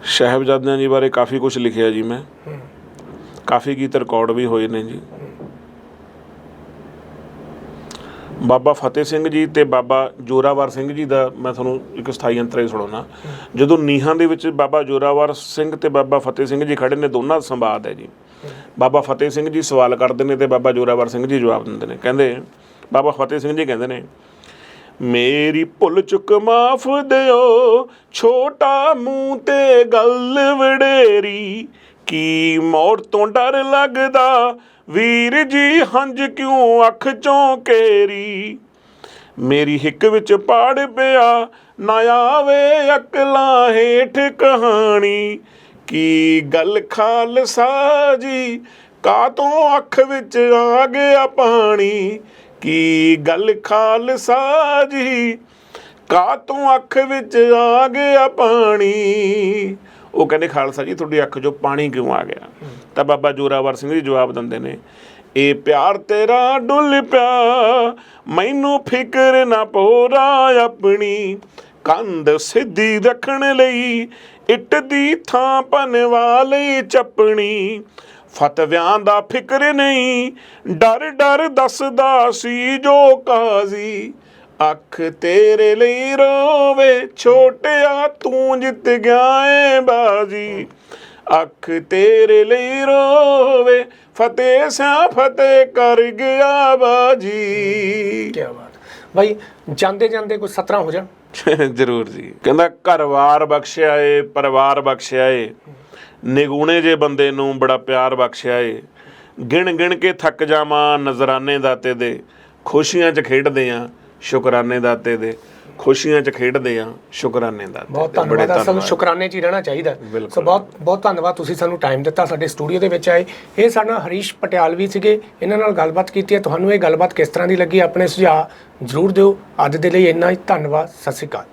ਸਾਹਿਬਜ਼ਾਦਿਆਂ ਜੀ ਬਾਰੇ ਕਾਫੀ ਕੁਝ ਲਿਖਿਆ ਜੀ ਮੈਂ। ਕਾਫੀ ਗੀਤ ਰਿਕਾਰਡ ਵੀ ਹੋਏ ਨੇ ਜੀ। ਬਾਬਾ ਫਤਿਹ ਸਿੰਘ ਜੀ ਤੇ ਬਾਬਾ ਜੋਰਾਵਰ ਸਿੰਘ ਜੀ ਦਾ ਮੈਂ ਤੁਹਾਨੂੰ ਇੱਕ ਸਥਾਈ ਅੰਤਰੇ ਸੁਣਾਉਣਾ ਜਦੋਂ ਨੀਹਾਂ ਦੇ ਵਿੱਚ ਬਾਬਾ ਜੋਰਾਵਰ ਸਿੰਘ ਤੇ ਬਾਬਾ ਫਤਿਹ ਸਿੰਘ ਜੀ ਖੜੇ ਨੇ, ਦੋਨਾਂ ਦਾ ਸੰਵਾਦ ਹੈ ਜੀ। ਬਾਬਾ ਫਤਿਹ ਸਿੰਘ ਜੀ ਸਵਾਲ ਕਰਦੇ ਨੇ ਤੇ ਬਾਬਾ ਜੋਰਾਵਰ ਸਿੰਘ ਜੀ ਜਵਾਬ ਦਿੰਦੇ ਨੇ। ਕਹਿੰਦੇ, ਬਾਬਾ ਫਤਿਹ ਸਿੰਘ ਜੀ ਕਹਿੰਦੇ ਨੇ, ਮੇਰੀ ਭੁੱਲ ਚੁੱਕ ਮਾਫ ਦਿਓ, ਛੋਟਾ ਮੂੰਹ ਤੇ ਗੱਲ ਵਡੇਰੀ ਕੀ ਮੌਤ ਤੋਂ ਡਰ ਲੱਗਦਾ ਵੀਰ ਜੀ ਹੰਝ ਕਿਉਂ ਅੱਖ ਚੋਂ ਕੇਰੀ? ਮੇਰੀ ਹਿੱਕ ਵਿੱਚ ਪਾੜ ਪਿਆ, ਨਾ ਆਵੇ ਅਕਲਾਂ ਹੇਠ ਕਹਾਣੀ। ਕੀ ਗੱਲ ਖਾਲਸਾ ਜੀ ਕਾਤੋਂ ਅੱਖ ਵਿੱਚ ਆ ਗਿਆ ਪਾਣੀ? ਕੀ ਗੱਲ ਖਾਲਸਾ ਜੀ ਕਾਤੋਂ ਅੱਖ ਵਿੱਚ ਆ ਗਿਆ ਪਾਣੀ? ਉਹ ਕਹਿੰਦੇ, ਖਾਲਸਾ ਜੀ, ਤੁਹਾਡੀ ਅੱਖ 'ਚੋਂ ਪਾਣੀ ਕਿਉਂ ਆ ਗਿਆ? ਤਾਂ ਬਾਬਾ ਜੋਰਾਵਰ ਸਿੰਘ ਜੀ ਜਵਾਬ ਦਿੰਦੇ ਨੇ, ਇਹ ਪਿਆਰ ਤੇਰਾ ਡੁੱਲ ਪਿਆ, ਮੈਨੂੰ ਫਿਕਰ ਨਾ ਪੋਰਾ ਆਪਣੀ, ਕੰਧ ਸਿੱਧੀ ਰੱਖਣ ਲਈ, ਇੱਟ ਦੀ ਥਾਂ ਪਨਵਾ ਲਈ ਚੱਪਣੀ, ਫਤਵਿਆਂ ਦਾ ਫਿਕਰ ਨਹੀਂ, ਡਰ ਡਰ ਦੱਸਦਾ ਸੀ ਜੋ ਕਾਜ਼ੀ, ਅੱਖ ਤੇਰੇ ਲਈ ਰੋਵੇ ਛੋਟਿਆ ਤੂੰ ਜਿੱਤ ਗਿਆ ਏ ਬਾਜੀ। ਅੱਖ ਤੇਰੇ ਲਈ ਰੋਵੇ ਫਤਿਹ ਸਿਆ ਫਤਿਹ ਕਰ ਗਿਆ ਬਾਜੀ। ਕੀ ਬਾਤ। ਬਈ ਜਾਂਦੇ ਜਾਂਦੇ ਕੋਈ 17 ਹੋ ਜਾਣ। ਜ਼ਰੂਰ ਜੀ। ਕਹਿੰਦਾ ਘਰ-ਵਾਰ ਬਖਸ਼ਿਆ ਏ ਪਰਿਵਾਰ ਬਖਸ਼ਿਆ ਏ। ਨਿਗੂਣੇ ਜੇ ਬੰਦੇ ਨੂੰ ਬੜਾ ਪਿਆਰ ਬਖਸ਼ਿਆ ਏ। ਗਿਣ ਗਿਣ ਕੇ ਥੱਕ ਜਾਵਾਂ ਨਜ਼ਰਾਨੇ ਦਾਤੇ ਦੇ। ਖੁਸ਼ੀਆਂ 'ਚ ਖੇਡਦੇ ਆ ਸ਼ੁਕਰਾਨੇ ਦਾਤੇ ਦੇ। ਖੁਸ਼ੀਆਂ 'ਚ ਖੇਡਦੇ ਆ ਸ਼ੁਕਰਾਨੇ ਬਹੁਤ ਦੇ। ਬੜੇ ਧੰਨਵਾਦ ਸਾਨੂੰ ਸ਼ੁਕਰਾਨੇ 'ਚ ਹੀ ਰਹਿਣਾ ਚਾਹੀਦਾ ਹੈ। ਬਿਲਕੁਲ। ਸੋ ਬਹੁਤ ਬਹੁਤ ਧੰਨਵਾਦ ਤੁਸੀਂ ਸਾਨੂੰ ਟਾਈਮ ਦਿੱਤਾ ਸਾਡੇ ਸਟੂਡੀਓ ਦੇ ਵਿੱਚ ਆਏ ਇਹ ਸਾਡਾ ਹਰੀਸ਼ ਪਟਿਆਲਵੀ ਸੀਗੇ ਇਹਨਾਂ ਨਾਲ ਗੱਲਬਾਤ ਕੀਤੀ ਹੈ ਤੁਹਾਨੂੰ ਇਹ ਗੱਲਬਾਤ ਕਿਸ ਤਰ੍ਹਾਂ ਦੀ ਲੱਗੀ ਆਪਣੇ ਸੁਝਾਅ ਜ਼ਰੂਰ ਦਿਓ ਅੱਜ ਦੇ ਲਈ ਇੰਨਾ ਹੀ ਧੰਨਵਾਦ ਸਤਿ ਸ਼੍ਰੀ ਅਕਾਲ